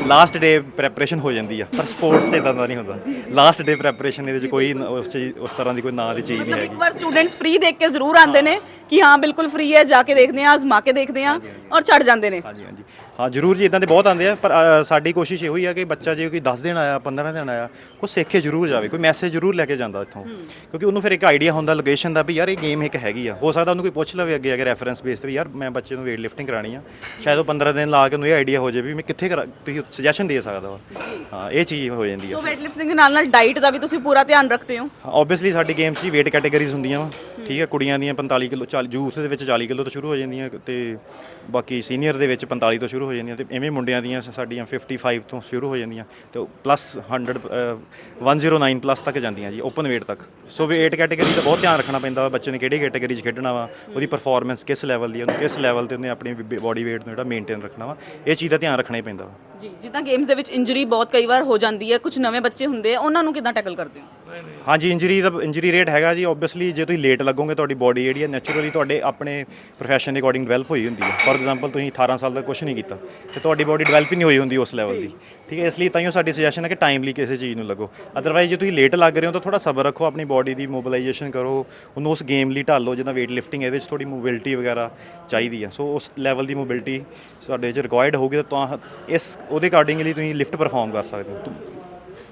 ਲਾਸਟ ਡੇ ਪ੍ਰੈਪਰੇਸ਼ਨ ਹੋ ਜਾਂਦੀ ਆ ਪਰ ਸਪੋਰਟਸ 'ਚ ਇਦਾਂ ਦਾ ਨਹੀਂ ਹੁੰਦਾ। ਲਾਸਟ ਡੇ ਪ੍ਰੈਪਰੇਸ਼ਨ ਦੇ ਵਿੱਚ ਕੋਈ ਉਸ ਚੀਜ਼ ਉਸ ਤਰ੍ਹਾਂ ਦੀ ਕੋਈ ਨਾਂ ਦੀ ਚੀਜ਼ ਨਹੀਂ ਮਤਲਬ ਹੈਗੀ। ਇੱਕ ਵਾਰ ਸਟੂਡੈਂਟਸ ਫ੍ਰੀ ਦੇਖ ਕੇ ਜ਼ਰੂਰ ਆਉਂਦੇ ਨੇ। ਕਿ ਹਾਂ ਬਿਲਕੁਲ ਫ੍ਰੀ ਹੈ ਜਾ ਕੇ ਦੇਖਦੇ ਹਾਂ ਅਜ਼ਮਾ ਕੇ ਦੇਖਦੇ ਹਾਂ ਔਰ ਛੱਡ ਜਾਂਦੇ ਨੇ। ਹਾਂਜੀ ਹਾਂਜੀ। ਹਾਂ ਜ਼ਰੂਰ ਜੀ ਇਦਾਂ ਦੇ ਬਹੁਤ ਆਉਂਦੇ ਆ ਪਰ ਅ, ਸਾਡੀ ਕੋਸ਼ਿਸ਼ ਇਹੋ ਹੀ ਆ ਕਿ ਬੱਚਾ ਜੇ ਕੋਈ 10 ਦਿਨ ਆਇਆ 15 ਦਿਨ ਆਇਆ ਕੋਈ ਸਿੱਖ ਕੇ ਜ਼ਰੂਰ ਜਾਵੇ ਕੋਈ ਮੈਸੇਜ ਜ਼ਰੂਰ ਲੈ ਕੇ ਜਾਂਦਾ ਇੱਥੋਂ। ਕਿਉਂਕਿ ਉਹਨੂੰ ਫਿਰ ਇੱਕ ਆਈਡੀਆ ਹੁੰਦਾ ਲੋਕੇਸ਼ਨ ਦਾ ਵੀ ਯਾਰ ਇਹ ਗੇਮ ਇੱਕ ਹੈਗੀ ਆ। ਹੋ ਸਕਦਾ ਉਹਨੂੰ ਕੋਈ ਪੁੱਛ ਲਵੇ ਅੱਗੇ ਅਗਰ ਰੈਫਰੈਂਸ ਬੇਸ ਤੇ ਵੀ ਯਾਰ ਮੈਂ ਬੱਚੇ ਨੂੰ weight lifting ਕਰਾਣੀ ਆ। ਸ਼ਾਇਦ ਉਹ 15 ਦਿਨ ਲਾ ਕੇ ਉਹਨੂੰ ਇਹ ਆਈਡੀਆ ਹੋ ਜਾਵੇ ਵੀ ਮੈਂ ਕਿੱਥੇ ਕਰਾ ਤੁਸੀਂ ਸੁਜੈਸ਼ਨ ਦੇ ਸਕਦਾ ਵਾ। ਹਾਂ ਇਹ ਚੀਜ਼ ਹੋ ਜਾਂਦੀ ਆ ਸੋ weight lifting ਦੇ ਨਾਲ ਨਾਲ ਡਾਈਟ ਦਾ ਵੀ ਤੁਸੀਂ ਪੂਰਾ ਧਿਆਨ ਰੱਖਦੇ ਹੋ? ਆਬਵੀਅਸਲੀ ਸਾਡੀ ਗੇਮ 'ਚ ਹੀ weight ਕੈਟਾਗਰੀਜ਼ ਹੁੰਦੀਆਂ ਵਾ। ਠੀਕ ਹੈ ਕੁੜੀਆਂ ਦੀਆਂ 45 ਕਿਲੋ 40 ਯੂਥ ਦੇ ਵਿੱਚ 40 ਕਿਲੋ ਤੋਂ ਸ਼ੁਰੂ ਹੋ ਜਾਂਦੀਆਂ ਤੇ ਬਾਕੀ ਸੀਨੀਅਰ ਦੇ ਵਿੱਚ 45 ਤੋਂ ਸ਼ੁਰੂ ਹੋ ਜਾਂਦੀਆਂ ਤੇ ਐਵੇਂ ਮੁੰਡਿਆਂ ਦੀਆਂ ਸਾਡੀਆਂ 55 ਤੋਂ ਸ਼ੁਰੂ ਹੋ ਜਾਂਦੀਆਂ ਤੇ ਪਲੱਸ 100 ਅ, 109 ਪਲੱਸ ਤੱਕ ਜਾਂਦੀਆਂ ਜੀ ਓਪਨ weight ਤੱਕ। ਸੋ weight ਕੈਟਾਗਰੀ ਦਾ ਬਹੁਤ ਧਿਆਨ ਰੱਖਣਾ ਪੈਂਦਾ ਵਾ ਬੱਚੇ ਨੇ ਕਿਹੜੀ ਕੈਟਾਗਰੀ 'ਚ ਖੇਡਣਾ ਵਾ ਉਹਦੀ ਪਰਫਾਰਮੈਂਸ ਕਿਸ ਲੈਵਲ ਦੀ ਆ, ਉਹਨੂੰ ਕਿਸ ਲੈਵਲ ਤੇ ਉਹਨੇ ਆਪਣੀ ਬਾਡੀ weight ਨੂੰ ਜਿਹੜਾ ਮੇਨਟੇਨ ਰੱਖਣਾ ਵਾ ਇਹ ਚੀਜ਼ ਦਾ ਧਿਆਨ ਰੱਖਣਾ ਹੀ ਪੈਂਦਾ ਵਾ। ਜੀ ਜਿੱਦਾਂ ਗੇਮਸ ਦੇ ਵਿੱਚ ਇੰਜਰੀ ਬਹੁਤ ਕਈ ਵਾਰ ਹੋ ਜਾਂਦੀ ਹੈ ਕੁਝ ਨਵੇਂ ਬੱਚੇ ਹੁੰਦੇ ਆ ਉਹਨਾਂ ਨੂੰ ਕਿਦਾਂ ਟੈਕਲ ਕਰਦੇ ਹੋ? ਹਾਂਜੀ ਇੰਜਰੀ ਦਾ ਇੰਜਰੀ ਰੇਟ ਹੈਗਾ ਜੀ ਆਬਵੀਅਸਲੀ ਜੇ ਤੁਸੀਂ ਲੇਟ ਲੱਗੋਗੇ ਤੁਹਾਡੀ ਬਾਡੀ ਜਿਹੜੀ ਹੈ ਨੈਚੁਰਲੀ ਤੁਹਾਡੇ ਆਪਣੇ ਪ੍ਰੋਫੈਸ਼ਨ ਦੇ ਅਕੋਰਡਿੰਗ ਡਿਵੈਲਪ ਹੋਈ ਹੁੰਦੀ ਹੈ। ਫੋਰ ਐਗਜ਼ਾਮਪਲ ਤੁਸੀਂ 18 ਸਾਲ ਦਾ ਕੁਝ ਨਹੀਂ ਕੀਤਾ ਤੇ ਤੁਹਾਡੀ ਬਾਡੀ ਡਿਵੈਲਪ ਹੀ ਨਹੀਂ ਹੋਈ ਹੁੰਦੀ ਉਸ ਲੈਵਲ ਦੀ। ਠੀਕ ਹੈ, ਇਸ ਲਈ ਤਾਈਓ ਸਾਡੀ ਸੁਜੈਸ਼ਨ ਹੈ ਕਿ ਟਾਈਮਲੀ ਕਿਸੇ ਚੀਜ਼ ਨੂੰ ਲੱਗੋ। ਅਦਰਵਾਈਜ਼ ਜੇ ਤੁਸੀਂ ਲੇਟ ਲੱਗ ਰਹੇ ਹੋ ਤਾਂ ਥੋੜਾ ਸਬਰ ਰੱਖੋ, ਆਪਣੀ ਬਾਡੀ ਦੀ ਮੋਬਿਲਾਈਜੇਸ਼ਨ ਕਰੋ। ਉਹਨੂੰ ਉਸ ਗੇਮ ਲਈ ਢਾਲੋ ਜਿੱਦਾਂ weight lifting ਇਹਦੇ ਵਿੱਚ ਥੋੜੀ ਮੋਬਿਲਿਟੀ ਵਗੈਰਾ ਚਾਹੀਦੀ ਆ ਸੋ ਉਸ ਲੈਵਲ ਦੀ ਮੋਬਿਲਿਟੀ ਤੁਹਾਡੇ ਚ ਰਿਕੁਆਇਰਡ ਹੋਊਗੀ ਤਾਂ ਤਾਂ ਇਸ ਉਹਦੇ ਅਕੋਰਡਿੰਗਲੀ ਤੁਸੀਂ ਲਿਫਟ ਪਰਫਾਰਮ ਕਰ ਸਕਦੇ ਹੋ।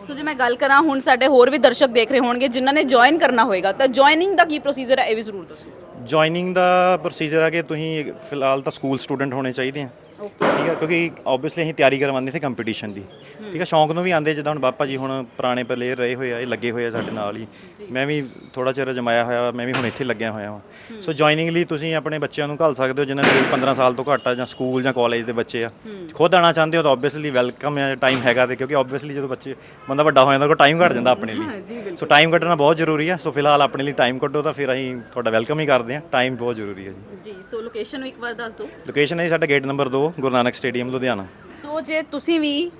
ਸੋ ਜੇ ਮੈਂ ਗੱਲ ਕਰਾਂ, ਹੁਣ ਸਾਡੇ ਹੋਰ ਵੀ ਦਰਸ਼ਕ ਦੇਖ ਰਹੇ ਹੋਣਗੇ, ਜਿਨ੍ਹਾਂ ਨੇ ਜੁਆਇਨ ਕਰਨਾ ਹੋਏਗਾ, ਤਾਂ ਜੁਆਇਨਿੰਗ ਦਾ ਕੀ ਪ੍ਰੋਸੀਜਰ ਹੈ, ਇਹ ਵੀ ਜ਼ਰੂਰ ਦੱਸੋ। ਜੁਆਇਨਿੰਗ ਦਾ ਪ੍ਰੋਸੀਜਰ ਆ ਕਿ ਤੁਸੀਂ ਫਿਲਹਾਲ ਤਾਂ ਸਕੂਲ ਸਟੂਡੈਂਟ ਹੋਣੇ ਚਾਹੀਦੇ ਆ। ਠੀਕ ਹੈ ਕਿਉਂਕਿ ਆਬਵੀਅਸਲੀ ਅਸੀਂ ਤਿਆਰੀ ਕਰਵਾਉਂਦੇ ਸੀ ਕੰਪੀਟੀਸ਼ਨ ਦੀ। ਠੀਕ ਹੈ ਸ਼ੌਂਕ ਨੂੰ ਵੀ ਆਂਦੇ ਜਿੱਦਾਂ ਹੁਣ ਬਾਪਾ ਜੀ ਹੁਣ ਪੁਰਾਣੇ ਪਲੇਅਰ ਰਹੇ ਹੋਏ ਆ ਇਹ ਲੱਗੇ ਹੋਏ ਆ ਸਾਡੇ ਨਾਲ ਹੀ। ਮੈਂ ਵੀ ਥੋੜਾ ਚਿਰ ਜਮਾਇਆ ਹੋਇਆ ਮੈਂ ਵੀ ਹੁਣ ਇੱਥੇ ਲੱਗਿਆ ਹੋਇਆ ਹਾਂ। ਸੋ ਜੁਆਇਨਿੰਗ ਲਈ ਤੁਸੀਂ ਆਪਣੇ ਬੱਚਿਆਂ ਨੂੰ ਘੱਲ ਸਕਦੇ ਹੋ ਜਿਨ੍ਹਾਂ ਦੀ age 15 ਸਾਲ ਤੋਂ ਘੱਟ ਆ ਜਾਂ ਸਕੂਲ ਜਾਂ ਕਾਲਜ ਦੇ ਬੱਚੇ ਆ। ਖੁਦ ਆਣਾ ਚਾਹੁੰਦੇ ਹੋ ਤਾਂ ਆਬਵੀਅਸਲੀ ਵੈਲਕਮ ਹੈ ਟਾਈਮ ਹੈਗਾ ਤੇ ਕਿਉਂਕਿ ਆਬਵੀਅਸਲੀ ਜਦੋਂ ਬੱਚੇ ਬੰਦਾ ਵੱਡਾ ਹੋ ਜਾਂਦਾ ਕੋ ਟਾਈਮ ਘੱਟ ਜਾਂਦਾ ਆਪਣੇ ਲਈ। ਸੋ ਟਾਈਮ ਕੱਢਣਾ ਬਹੁਤ ਜ਼ਰੂਰੀ ਆ। ਸੋ ਫਿਲਹਾਲ ਆਪਣੇ ਲਈ ਟਾਈਮ ਕੱਢੋ ਤਾਂ ਫਿਰ ਅਸੀਂ ਤੁਹਾਡਾ ਵੈਲਕਮ ਹੀ ਕਰਦੇ ਹਾਂ ਟਾਈਮ ਬਹੁਤ ਜ਼ਰੂਰੀ ਹੈ ਜੀ। ਜੀ ਸੋ ਲੋਕੇਸ਼ਨ ਨੂੰ ਇੱਕ ਵਾਰ ਦੱਸ ਦਿਓ। ਲੋਕੇਸ਼ਨ ਹੈ ਸਾਡਾ gate number 2 Guru Nanak stadium, Ludhiana. So ਜੇ ਤੁਸੀਂ ਵੀ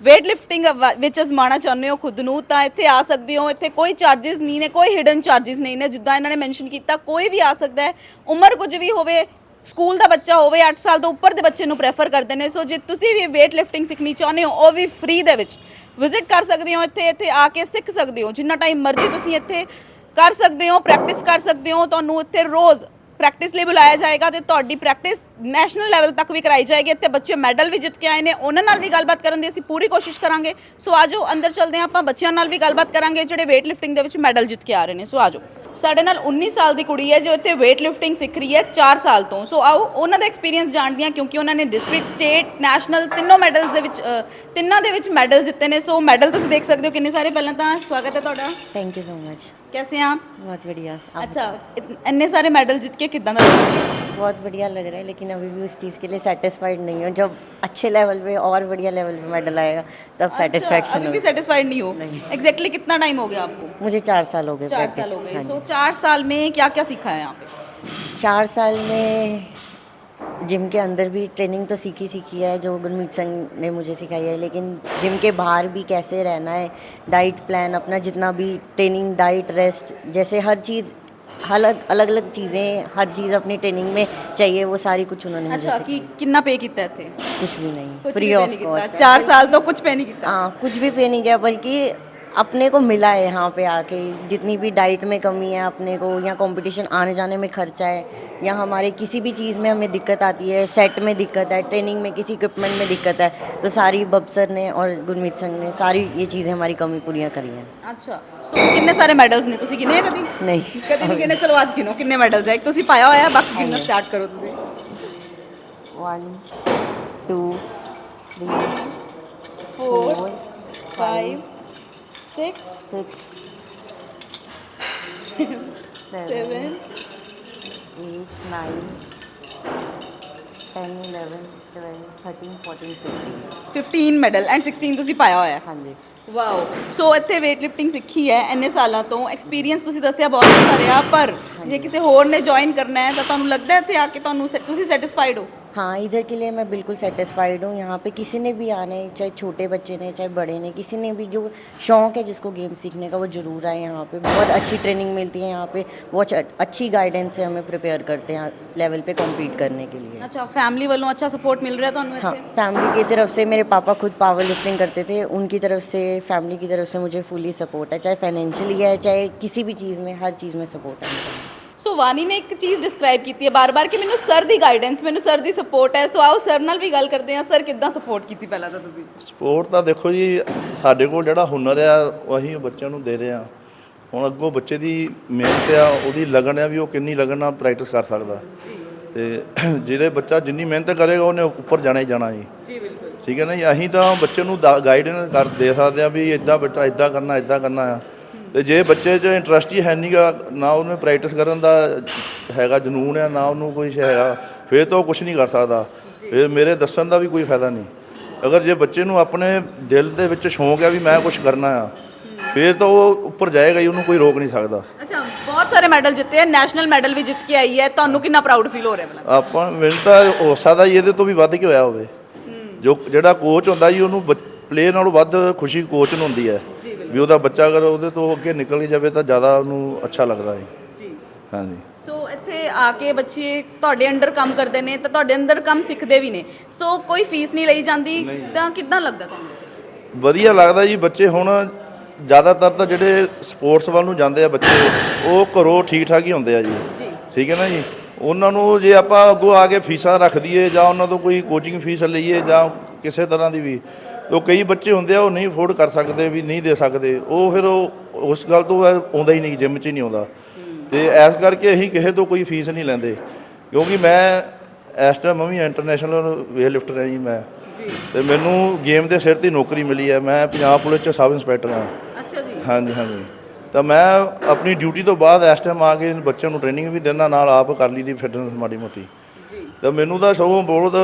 weight lifting ਵਿੱਚ ਅਜ਼ਮਾਣਾ ਚਾਹੁੰਦੇ ਹੋ ਖੁਦ ਨੂੰ, ਤਾਂ ਇੱਥੇ ਆ ਸਕਦੇ ਹੋ। ਇੱਥੇ ਕੋਈ ਚਾਰजेस ਨਹੀਂ ਨੇ, ਕੋਈ ਹਿਡਨ ਚਾਰजेस ਨਹੀਂ ਨੇ। ਜਿੱਦਾਂ ਇਹਨਾਂ ਨੇ ਮੈਂਸ਼ਨ ਕੀਤਾ, ਕੋਈ ਵੀ ਆ ਸਕਦਾ ਹੈ। ਉਮਰ ਕੁਝ ਵੀ ਹੋਵੇ, ਸਕੂਲ ਦਾ ਬੱਚਾ ਹੋਵੇ 8 ਸਾਲ ਤੋਂ ਉੱਪਰ ਦੇ ਬੱਚੇ ਨੂੰ ਪ੍ਰੈਫਰ ਕਰਦੇ ਨੇ। ਸੋ ਜੇ ਤੁਸੀਂ ਵੀ weight lifting ਸਿੱਖਣੀ ਚਾਹੁੰਦੇ ਹੋ, ਉਹ ਵੀ ਫ੍ਰੀ ਦੇ ਵਿੱਚ ਵਿਜ਼ਿਟ ਕਰ ਸਕਦੇ ਹੋ ਇੱਥੇ। ਇੱਥੇ ਆ ਕੇ ਸਿੱਖ ਸਕਦੇ ਹੋ। ਜਿੰਨਾ ਟਾਈਮ ਮਰਜ਼ੀ ਤੁਸੀਂ ਇੱਥੇ ਕਰ ਸਕਦੇ ਹੋ ਪ੍ਰੈਕਟਿਸ ਕਰ ਸਕਦੇ ਹੋ। ਤੁਹਾਨੂੰ ਇੱਥੇ ਰੋਜ਼ ਪ੍ਰੈਕਟਿਸ ਲਈ ਬੁਲਾਇਆ ਜਾਏਗਾ ਤੇ ਤੁਹਾਡੀ ਪ੍ਰੈਕਟਿਸ ਨੈਸ਼ਨਲ ਲੈਵਲ ਤੱਕ ਵੀ ਕਰਾਈ ਜਾਏਗੀ। ਇੱਥੇ ਬੱਚੇ ਮੈਡਲ ਵੀ ਜਿੱਤ ਕੇ ਆਏ ਨੇ। ਉਹਨਾਂ ਨਾਲ ਵੀ ਗੱਲਬਾਤ ਕਰਨ ਦੀ ਅਸੀਂ ਪੂਰੀ ਕੋਸ਼ਿਸ਼ ਕਰਾਂਗੇ। ਸੋ ਆਜੋ, ਅੰਦਰ ਚਲਦੇ ਹਾਂ ਆਪਾਂ। ਬੱਚਿਆਂ ਨਾਲ ਵੀ ਗੱਲਬਾਤ ਕਰਾਂਗੇ ਜਿਹੜੇ weight lifting ਦੇ ਵਿੱਚ ਮੈਡਲ ਜਿੱਤ ਕੇ ਆ ਰਹੇ ਨੇ। ਸੋ ਆਜੋ। ਸਾਡੇ ਨਾਲ 19 ਸਾਲ ਦੀ ਕੁੜੀ ਹੈ ਜੋ ਇੱਥੇ weight lifting ਸਿੱਖ ਰਹੀ ਹੈ 4 ਸਾਲ ਤੋਂ ਸੋ ਆਓ ਉਹਨਾਂ ਦਾ ਐਕਸਪੀਰੀਅੰਸ ਜਾਣਦੇ ਹਾਂ ਕਿਉਂਕਿ ਉਹਨਾਂ ਨੇ ਡਿਸਟ੍ਰਿਕਟ ਸਟੇਟ ਨੈਸ਼ਨਲ ਤਿੰਨੋਂ ਮੈਡਲਸ ਦੇ ਵਿੱਚ ਅ, ਤਿੰਨਾਂ ਦੇ ਵਿੱਚ ਮੈਡਲ ਜਿੱਤੇ ਨੇ ਸੋ ਮੈਡਲ ਤੁਸੀਂ ਦੇਖ ਸਕਦੇ ਹੋ ਕਿੰਨੇ ਸਾਰੇ ਪਹਿਲਾਂ ਤਾਂ ਸਵਾਗਤ ਹੈ ਤੁਹਾਡਾ थैंक यू सो मच ਕੈਸੇ हैं आप बहुत बढ़िया आप अच्छा इत- ਇੰਨੇ ਸਾਰੇ ਮੈਡਲ ਜਿੱਤ ਕੇ ਕਿਦਾਂ ਦਾ ਲੱਗਾ बहुत बढ़िया लग रहा है लेकिन अभी भी उस चीज़ के लिए सेटिस्फाइड नहीं हूँ। जब अच्छे लेवल पे और बढ़िया लेवल पे मेडल आएगा तब सेटिस्फैक्शन अभी भी सेटिस्फाइड नहीं हो। एग्जैक्टली कितना टाइम हो गया आपको? मुझे चार साल हो गए चार साल हो गए। हाँ सो चार साल में क्या क्या सीखा है यहाँ पे? चार साल में जिम के अंदर भी ट्रेनिंग तो सीखी सीखी है जो गुरमीत सिंह ने मुझे सिखाई है। लेकिन जिम के बाहर भी कैसे रहना है डाइट प्लान अपना जितना भी ट्रेनिंग डाइट रेस्ट जैसे हर चीज़ अलग अलग अलग चीज़ें हर चीज़ अपनी ट्रेनिंग में चाहिए वो सारी कुछ उन्होंने अच्छा कि कितना पे किया थे? कुछ भी नहीं। फ्री ऑफ़ कॉस्ट चार साल तो कुछ पे नहीं किया हाँ कुछ भी पे नहीं गया बल्कि अपने को मिला है यहाँ पे आके जितनी भी डाइट में कमी है अपने को या कंपटीशन आने जाने में खर्चा है या हमारे किसी भी चीज़ में हमें दिक्कत आती है सेट में दिक्कत है ट्रेनिंग में किसी इक्विपमेंट में दिक्कत है तो सारी बब्सर ने और गुरमीत सिंह ने सारी ये चीज़ें हमारी कमी पूरियाँ करी हैं ਅੱਛਾ ਸੋ ਕਿੰਨੇ ਸਾਰੇ ਮੈਡਲਸ ਨੇ ਤੁਸੀਂ ਗਿਣੇ ਆ ਕਦੀ नहीं ਕਦੀ ਨਹੀਂ ਗਿਣੇ ਚਲੋ ਅੱਜ ਗਿਣੋ ਕਿੰਨੇ ਮੈਡਲਸ ਹੈ ਇੱਕ ਤੁਸੀਂ ਪਾਇਆ ਹੋਇਆ ਬਾਕੀ ਗਿਣਨਾ ਸਟਾਰਟ ਕਰੋ ਤੁਸੀਂ one two three 4 5 six, six, seven, eight, nine, 10 11 12 13 14 15 15 medal and 16 ਤੁਸੀਂ ਪਾਇਆ ਹੋਇਆ ਹੈ। ਹਾਂਜੀ। ਵਾਓ ਸੋ ਇੱਥੇ weight lifting ਸਿੱਖੀ ਹੈ ਇੰਨੇ ਸਾਲਾਂ ਤੋਂ। ਐਕਸਪੀਰੀਅੰਸ ਤੁਸੀਂ ਦੱਸਿਆ ਬਹੁਤ ਸਾਰਾ ਰਿਹਾ ਪਰ ਜੇ ਕਿਸੇ ਹੋਰ ਨੇ ਜੁਆਇਨ ਕਰਨਾ ਹੈ ਤਾਂ ਤੁਹਾਨੂੰ ਲੱਗਦਾ ਹੈ ਇੱਥੇ ਆ ਕੇ ਤੁਹਾਨੂੰ ਸੈ- ਤੁਸੀਂ ਸੈਟੀਸਫਾਈਡ ਹੋ? हाँ इधर के लिए मैं बिल्कुल सेटिस्फाइड हूँ। यहाँ पे किसी ने भी आने चाहे छोटे बच्चे ने चाहे बड़े ने किसी ने भी जो शौक़ है जिसको गेम सीखने का वो ज़रूर आए यहाँ पे। बहुत अच्छी ट्रेनिंग मिलती है यहाँ पे। बहुत अच्छी गाइडेंस से हमें प्रिपेयर करते हैं लेवल पे कम्पीट करने के लिए। अच्छा फैमिली वालों अच्छा सपोर्ट मिल रहा है तो हाँ फैमिली की तरफ़ से मेरे पापा खुद पावर लिफ्टिंग करते थे। उनकी तरफ़ से फैमिली की तरफ़ से मुझे फुली सपोर्ट है। चाहे फाइनेंशियली है चाहे किसी भी चीज़ में हर चीज़ में सपोर्ट है ਸੋ ਵਾਨੀ ਨੇ ਇੱਕ ਚੀਜ਼ ਡਿਸਕ੍ਰਾਈਬ ਕੀਤੀ ਹੈ ਬਾਰ-ਬਾਰ ਕਿ ਮੈਨੂੰ ਸਰ ਦੀ ਗਾਈਡੈਂਸ ਮੈਨੂੰ ਸਰ ਦੀ ਸਪੋਰਟ ਹੈ। ਸੋ ਆਓ ਸਰ ਨਾਲ ਵੀ ਗੱਲ ਕਰਦੇ ਹਾਂ। ਸਰ ਕਿੱਦਾਂ ਸਪੋਰਟ ਕੀਤੀ ਪਹਿਲਾਂ ਤਾਂ ਤੁਸੀਂ? ਸਪੋਰਟ ਤਾਂ ਦੇਖੋ ਜੀ ਸਾਡੇ ਕੋਲ ਜਿਹੜਾ ਹੁਨਰ ਆ ਉਹ ਅਸੀਂ ਬੱਚਿਆਂ ਨੂੰ ਦੇ ਰਹੇ ਆ ਹੁਣ ਅੱਗੋਂ ਬੱਚੇ ਦੀ ਮਿਹਨਤ ਆ ਉਹਦੀ ਲਗਨ ਆ ਵੀ ਉਹ ਕਿੰਨੀ ਲਗਨ ਨਾਲ ਪ੍ਰੈਕਟਿਸ ਕਰ ਸਕਦਾ। ਤੇ ਜਿਹੜੇ ਬੱਚਾ ਜਿੰਨੀ ਮਿਹਨਤ ਕਰੇਗਾ ਉਹਨੇ ਉੱਪਰ ਜਾਣਾ ਹੀ ਜਾਣਾ ਜੀ। ਜੀ ਬਿਲਕੁਲ। ਠੀਕ ਹੈ ਨਾ ਜੀ? ਅਸੀਂ ਤਾਂ ਬੱਚੇ ਨੂੰ ਗਾਈਡੈਂਸ ਕਰ ਦੇ ਸਕਦੇ ਆ ਵੀ ਇਦਾਂ ਬੱਚਾ ਇਦਾਂ ਕਰਨਾ ਇਦਾਂ ਕਰਨਾ ਆ। ਤੇ ਜੇ ਬੱਚੇ 'ਚ ਇੰਟਰਸਟ ਹੀ ਹੈ ਨਹੀਂਗਾ ਨਾ ਉਹਨੂੰ ਪ੍ਰੈਕਟਿਸ ਕਰਨ ਦਾ ਹੈਗਾ ਜਨੂਨ ਆ ਨਾ ਉਹਨੂੰ ਕੋਈ ਹੈਗਾ ਫਿਰ ਤਾਂ ਉਹ ਕੁਝ ਨਹੀਂ ਕਰ ਸਕਦਾ। ਫਿਰ ਮੇਰੇ ਦੱਸਣ ਦਾ ਵੀ ਕੋਈ ਫਾਇਦਾ ਨਹੀਂ। ਅਗਰ ਜੇ ਬੱਚੇ ਨੂੰ ਆਪਣੇ ਦਿਲ ਦੇ ਵਿੱਚ ਸ਼ੌਂਕ ਆ ਵੀ ਮੈਂ ਕੁਝ ਕਰਨਾ ਆ ਫਿਰ ਤਾਂ ਉਹ ਉੱਪਰ ਜਾਏਗਾ ਹੀ ਉਹਨੂੰ ਕੋਈ ਰੋਕ ਨਹੀਂ ਸਕਦਾ। ਅੱਛਾ ਬਹੁਤ ਸਾਰੇ ਮੈਡਲ ਜਿੱਤੇ ਹੈ ਨੈਸ਼ਨਲ ਮੈਡਲ ਵੀ ਜਿੱਤ ਕੇ ਆਈ ਹੈ ਤੁਹਾਨੂੰ ਕਿੰਨਾ ਪ੍ਰਾਊਡ ਫੀਲ ਹੋ ਰਿਹਾ ਪਹਿਲਾਂ ਆਪਾਂ ਮੈਨੂੰ ਤਾਂ ਹੋ ਸਕਦਾ ਜੀ ਇਹਦੇ ਤੋਂ ਵੀ ਵੱਧ ਕੇ ਹੋਇਆ ਹੋਵੇ। ਜੋ ਜਿਹੜਾ ਕੋਚ ਹੁੰਦਾ ਜੀ ਉਹਨੂੰ ਪਲੇਅਰ ਨਾਲੋਂ ਵੱਧ ਖੁਸ਼ੀ ਕੋਚ ਨੂੰ ਹੁੰਦੀ ਹੈ। ਵੀ ਉਹਦਾ ਬੱਚਾ ਅਗਰ ਉਹਦੇ ਤੋਂ ਅੱਗੇ ਨਿਕਲ ਜਾਵੇ ਤਾਂ ਜ਼ਿਆਦਾ ਉਹਨੂੰ ਅੱਛਾ ਲੱਗਦਾ ਹੈ। ਜੀ। ਹਾਂਜੀ। ਸੋ ਇੱਥੇ ਆ ਕੇ ਬੱਚੇ ਤੁਹਾਡੇ ਅੰਡਰ ਕੰਮ ਕਰਦੇ ਨੇ ਤਾਂ ਤੁਹਾਡੇ ਅੰਦਰ ਕੰਮ ਸਿੱਖਦੇ ਵੀ ਨੇ। ਸੋ ਕੋਈ ਫੀਸ ਨਹੀਂ ਲਈ ਜਾਂਦੀ ਤਾਂ ਕਿੱਦਾਂ ਲੱਗਦਾ ਤੁਹਾਨੂੰ? ਵਧੀਆ ਲੱਗਦਾ ਜੀ ਬੱਚੇ ਹੁਣ ਜ਼ਿਆਦਾਤਰ ਤਾਂ ਜਿਹੜੇ ਸਪੋਰਟਸ ਵੱਲ ਨੂੰ ਜਾਂਦੇ ਆ ਬੱਚੇ ਉਹ ਘਰੋਂ ਠੀਕ ਠਾਕ ਹੀ ਹੁੰਦੇ ਆ ਜੀ। ਜੀ। ਠੀਕ ਹੈ ਨਾ ਜੀ? ਉਹਨਾਂ ਨੂੰ ਜੇ ਆਪਾਂ ਅੱਗੋਂ ਆ ਕੇ ਫੀਸਾਂ ਰੱਖ ਦਈਏ ਜਾਂ ਉਹਨਾਂ ਤੋਂ ਕੋਈ ਕੋਚਿੰਗ ਫੀਸ ਲਈਏ ਜਾਂ ਕਿਸੇ ਤਰ੍ਹਾਂ ਦੀ ਵੀ ਉਹ ਕਈ ਬੱਚੇ ਹੁੰਦੇ ਆ ਉਹ ਨਹੀਂ ਅਫੋਰਡ ਕਰ ਸਕਦੇ ਵੀ ਨਹੀਂ ਦੇ ਸਕਦੇ। ਉਹ ਫਿਰ ਉਹ ਉਸ ਗੱਲ ਤੋਂ ਆਉਂਦਾ ਹੀ ਨਹੀਂ ਜਿਮ 'ਚ ਹੀ ਨਹੀਂ ਆਉਂਦਾ। ਤੇ ਐਸ ਕਰਕੇ ਅਸੀਂ ਕਿਸੇ ਤੋਂ ਕੋਈ ਫੀਸ ਨਹੀਂ ਲੈਂਦੇ। ਕਿਉਂਕਿ ਮੈਂ ਇਸ ਟਾਈਮ ਮੈਂ ਵੀ ਇੰਟਰਨੈਸ਼ਨਲ ਵੇਟ ਲਿਫਟਰ ਹਾਂ ਜੀ ਮੈਂ। ਤੇ ਮੈਨੂੰ ਗੇਮ ਦੇ ਸਿਰ ਤੇ ਨੌਕਰੀ ਮਿਲੀ ਹੈ। ਮੈਂ ਪੰਜਾਬ ਪੁਲਿਸ 'ਚ ਸਬ ਇੰਸਪੈਕਟਰ ਹਾਂ। ਅੱਛਾ ਜੀ। ਹਾਂਜੀ ਹਾਂਜੀ। ਤਾਂ ਮੈਂ ਆਪਣੀ ਡਿਊਟੀ ਤੋਂ ਬਾਅਦ ਇਸ ਟਾਈਮ ਆ ਕੇ ਬੱਚਿਆਂ ਨੂੰ ਟ੍ਰੇਨਿੰਗ ਵੀ ਦੇਣਾ ਨਾਲ ਆਪ ਕਰ ਲਈ ਦੀ ਫਿਟਨੈਸ ਮਾੜੀ ਮੋਟੀ। ਤਾਂ ਮੈਨੂੰ ਤਾਂ ਸਗੋਂ ਬਹੁਤ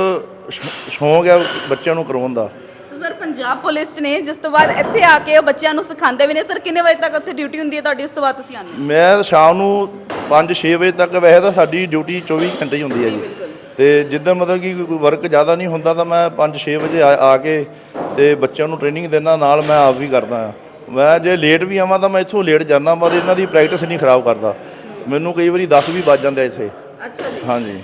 ਸ਼ੌਂਕ ਹੈ ਬੱਚਿਆਂ ਨੂੰ ਕਰਵਾਉਣ ਦਾ। ਸਰ ਪੰਜਾਬ ਪੁਲਿਸ ਨੇ ਜਿਸ ਤੋਂ ਬਾਅਦ ਇੱਥੇ ਆ ਕੇ ਉਹ ਬੱਚਿਆਂ ਨੂੰ ਸਿਖਾਉਂਦੇ ਵੀ ਨੇ। ਸਰ ਕਿੰਨੇ ਵਜੇ ਤੱਕ ਉੱਥੇ ਡਿਊਟੀ ਹੁੰਦੀ ਹੈ ਤੁਹਾਡੀ? ਉਸ ਤੋਂ ਬਾਅਦ ਤੁਸੀਂ ਆਉਂਦੇ ਹੋ। ਮੈਂ ਸ਼ਾਮ ਨੂੰ 5-6 ਵਜੇ ਤੱਕ ਵੈਸੇ ਤਾਂ ਸਾਡੀ ਡਿਊਟੀ 24 ਘੰਟੇ ਹੀ ਹੁੰਦੀ ਹੈ ਜੀ। ਤੇ ਜਿੱਦਾਂ ਮਤਲਬ ਕਿ ਵਰਕ ਜ਼ਿਆਦਾ ਨਹੀਂ ਹੁੰਦਾ ਤਾਂ ਮੈਂ 5-6 ਵਜੇ ਆ ਆ ਕੇ ਤੇ ਬੱਚਿਆਂ ਨੂੰ ਟ੍ਰੇਨਿੰਗ ਦੇਣਾ ਨਾਲ ਮੈਂ ਆਪ ਵੀ ਕਰਦਾ ਆ ਮੈਂ ਜੇ ਲੇਟ ਵੀ ਆਵਾਂ ਤਾਂ ਮੈਂ ਇੱਥੋਂ ਲੇਟ ਜਾਂਦਾ ਪਰ ਇਹਨਾਂ ਦੀ ਪ੍ਰੈਕਟਿਸ ਨਹੀਂ ਖਰਾਬ ਕਰਦਾ। ਮੈਨੂੰ ਕਈ ਵਾਰੀ 10 ਵੀ ਵੱਜ ਜਾਂਦੇ ਇੱਥੇ। ਅੱਛਾ ਜੀ। ਹਾਂਜੀ।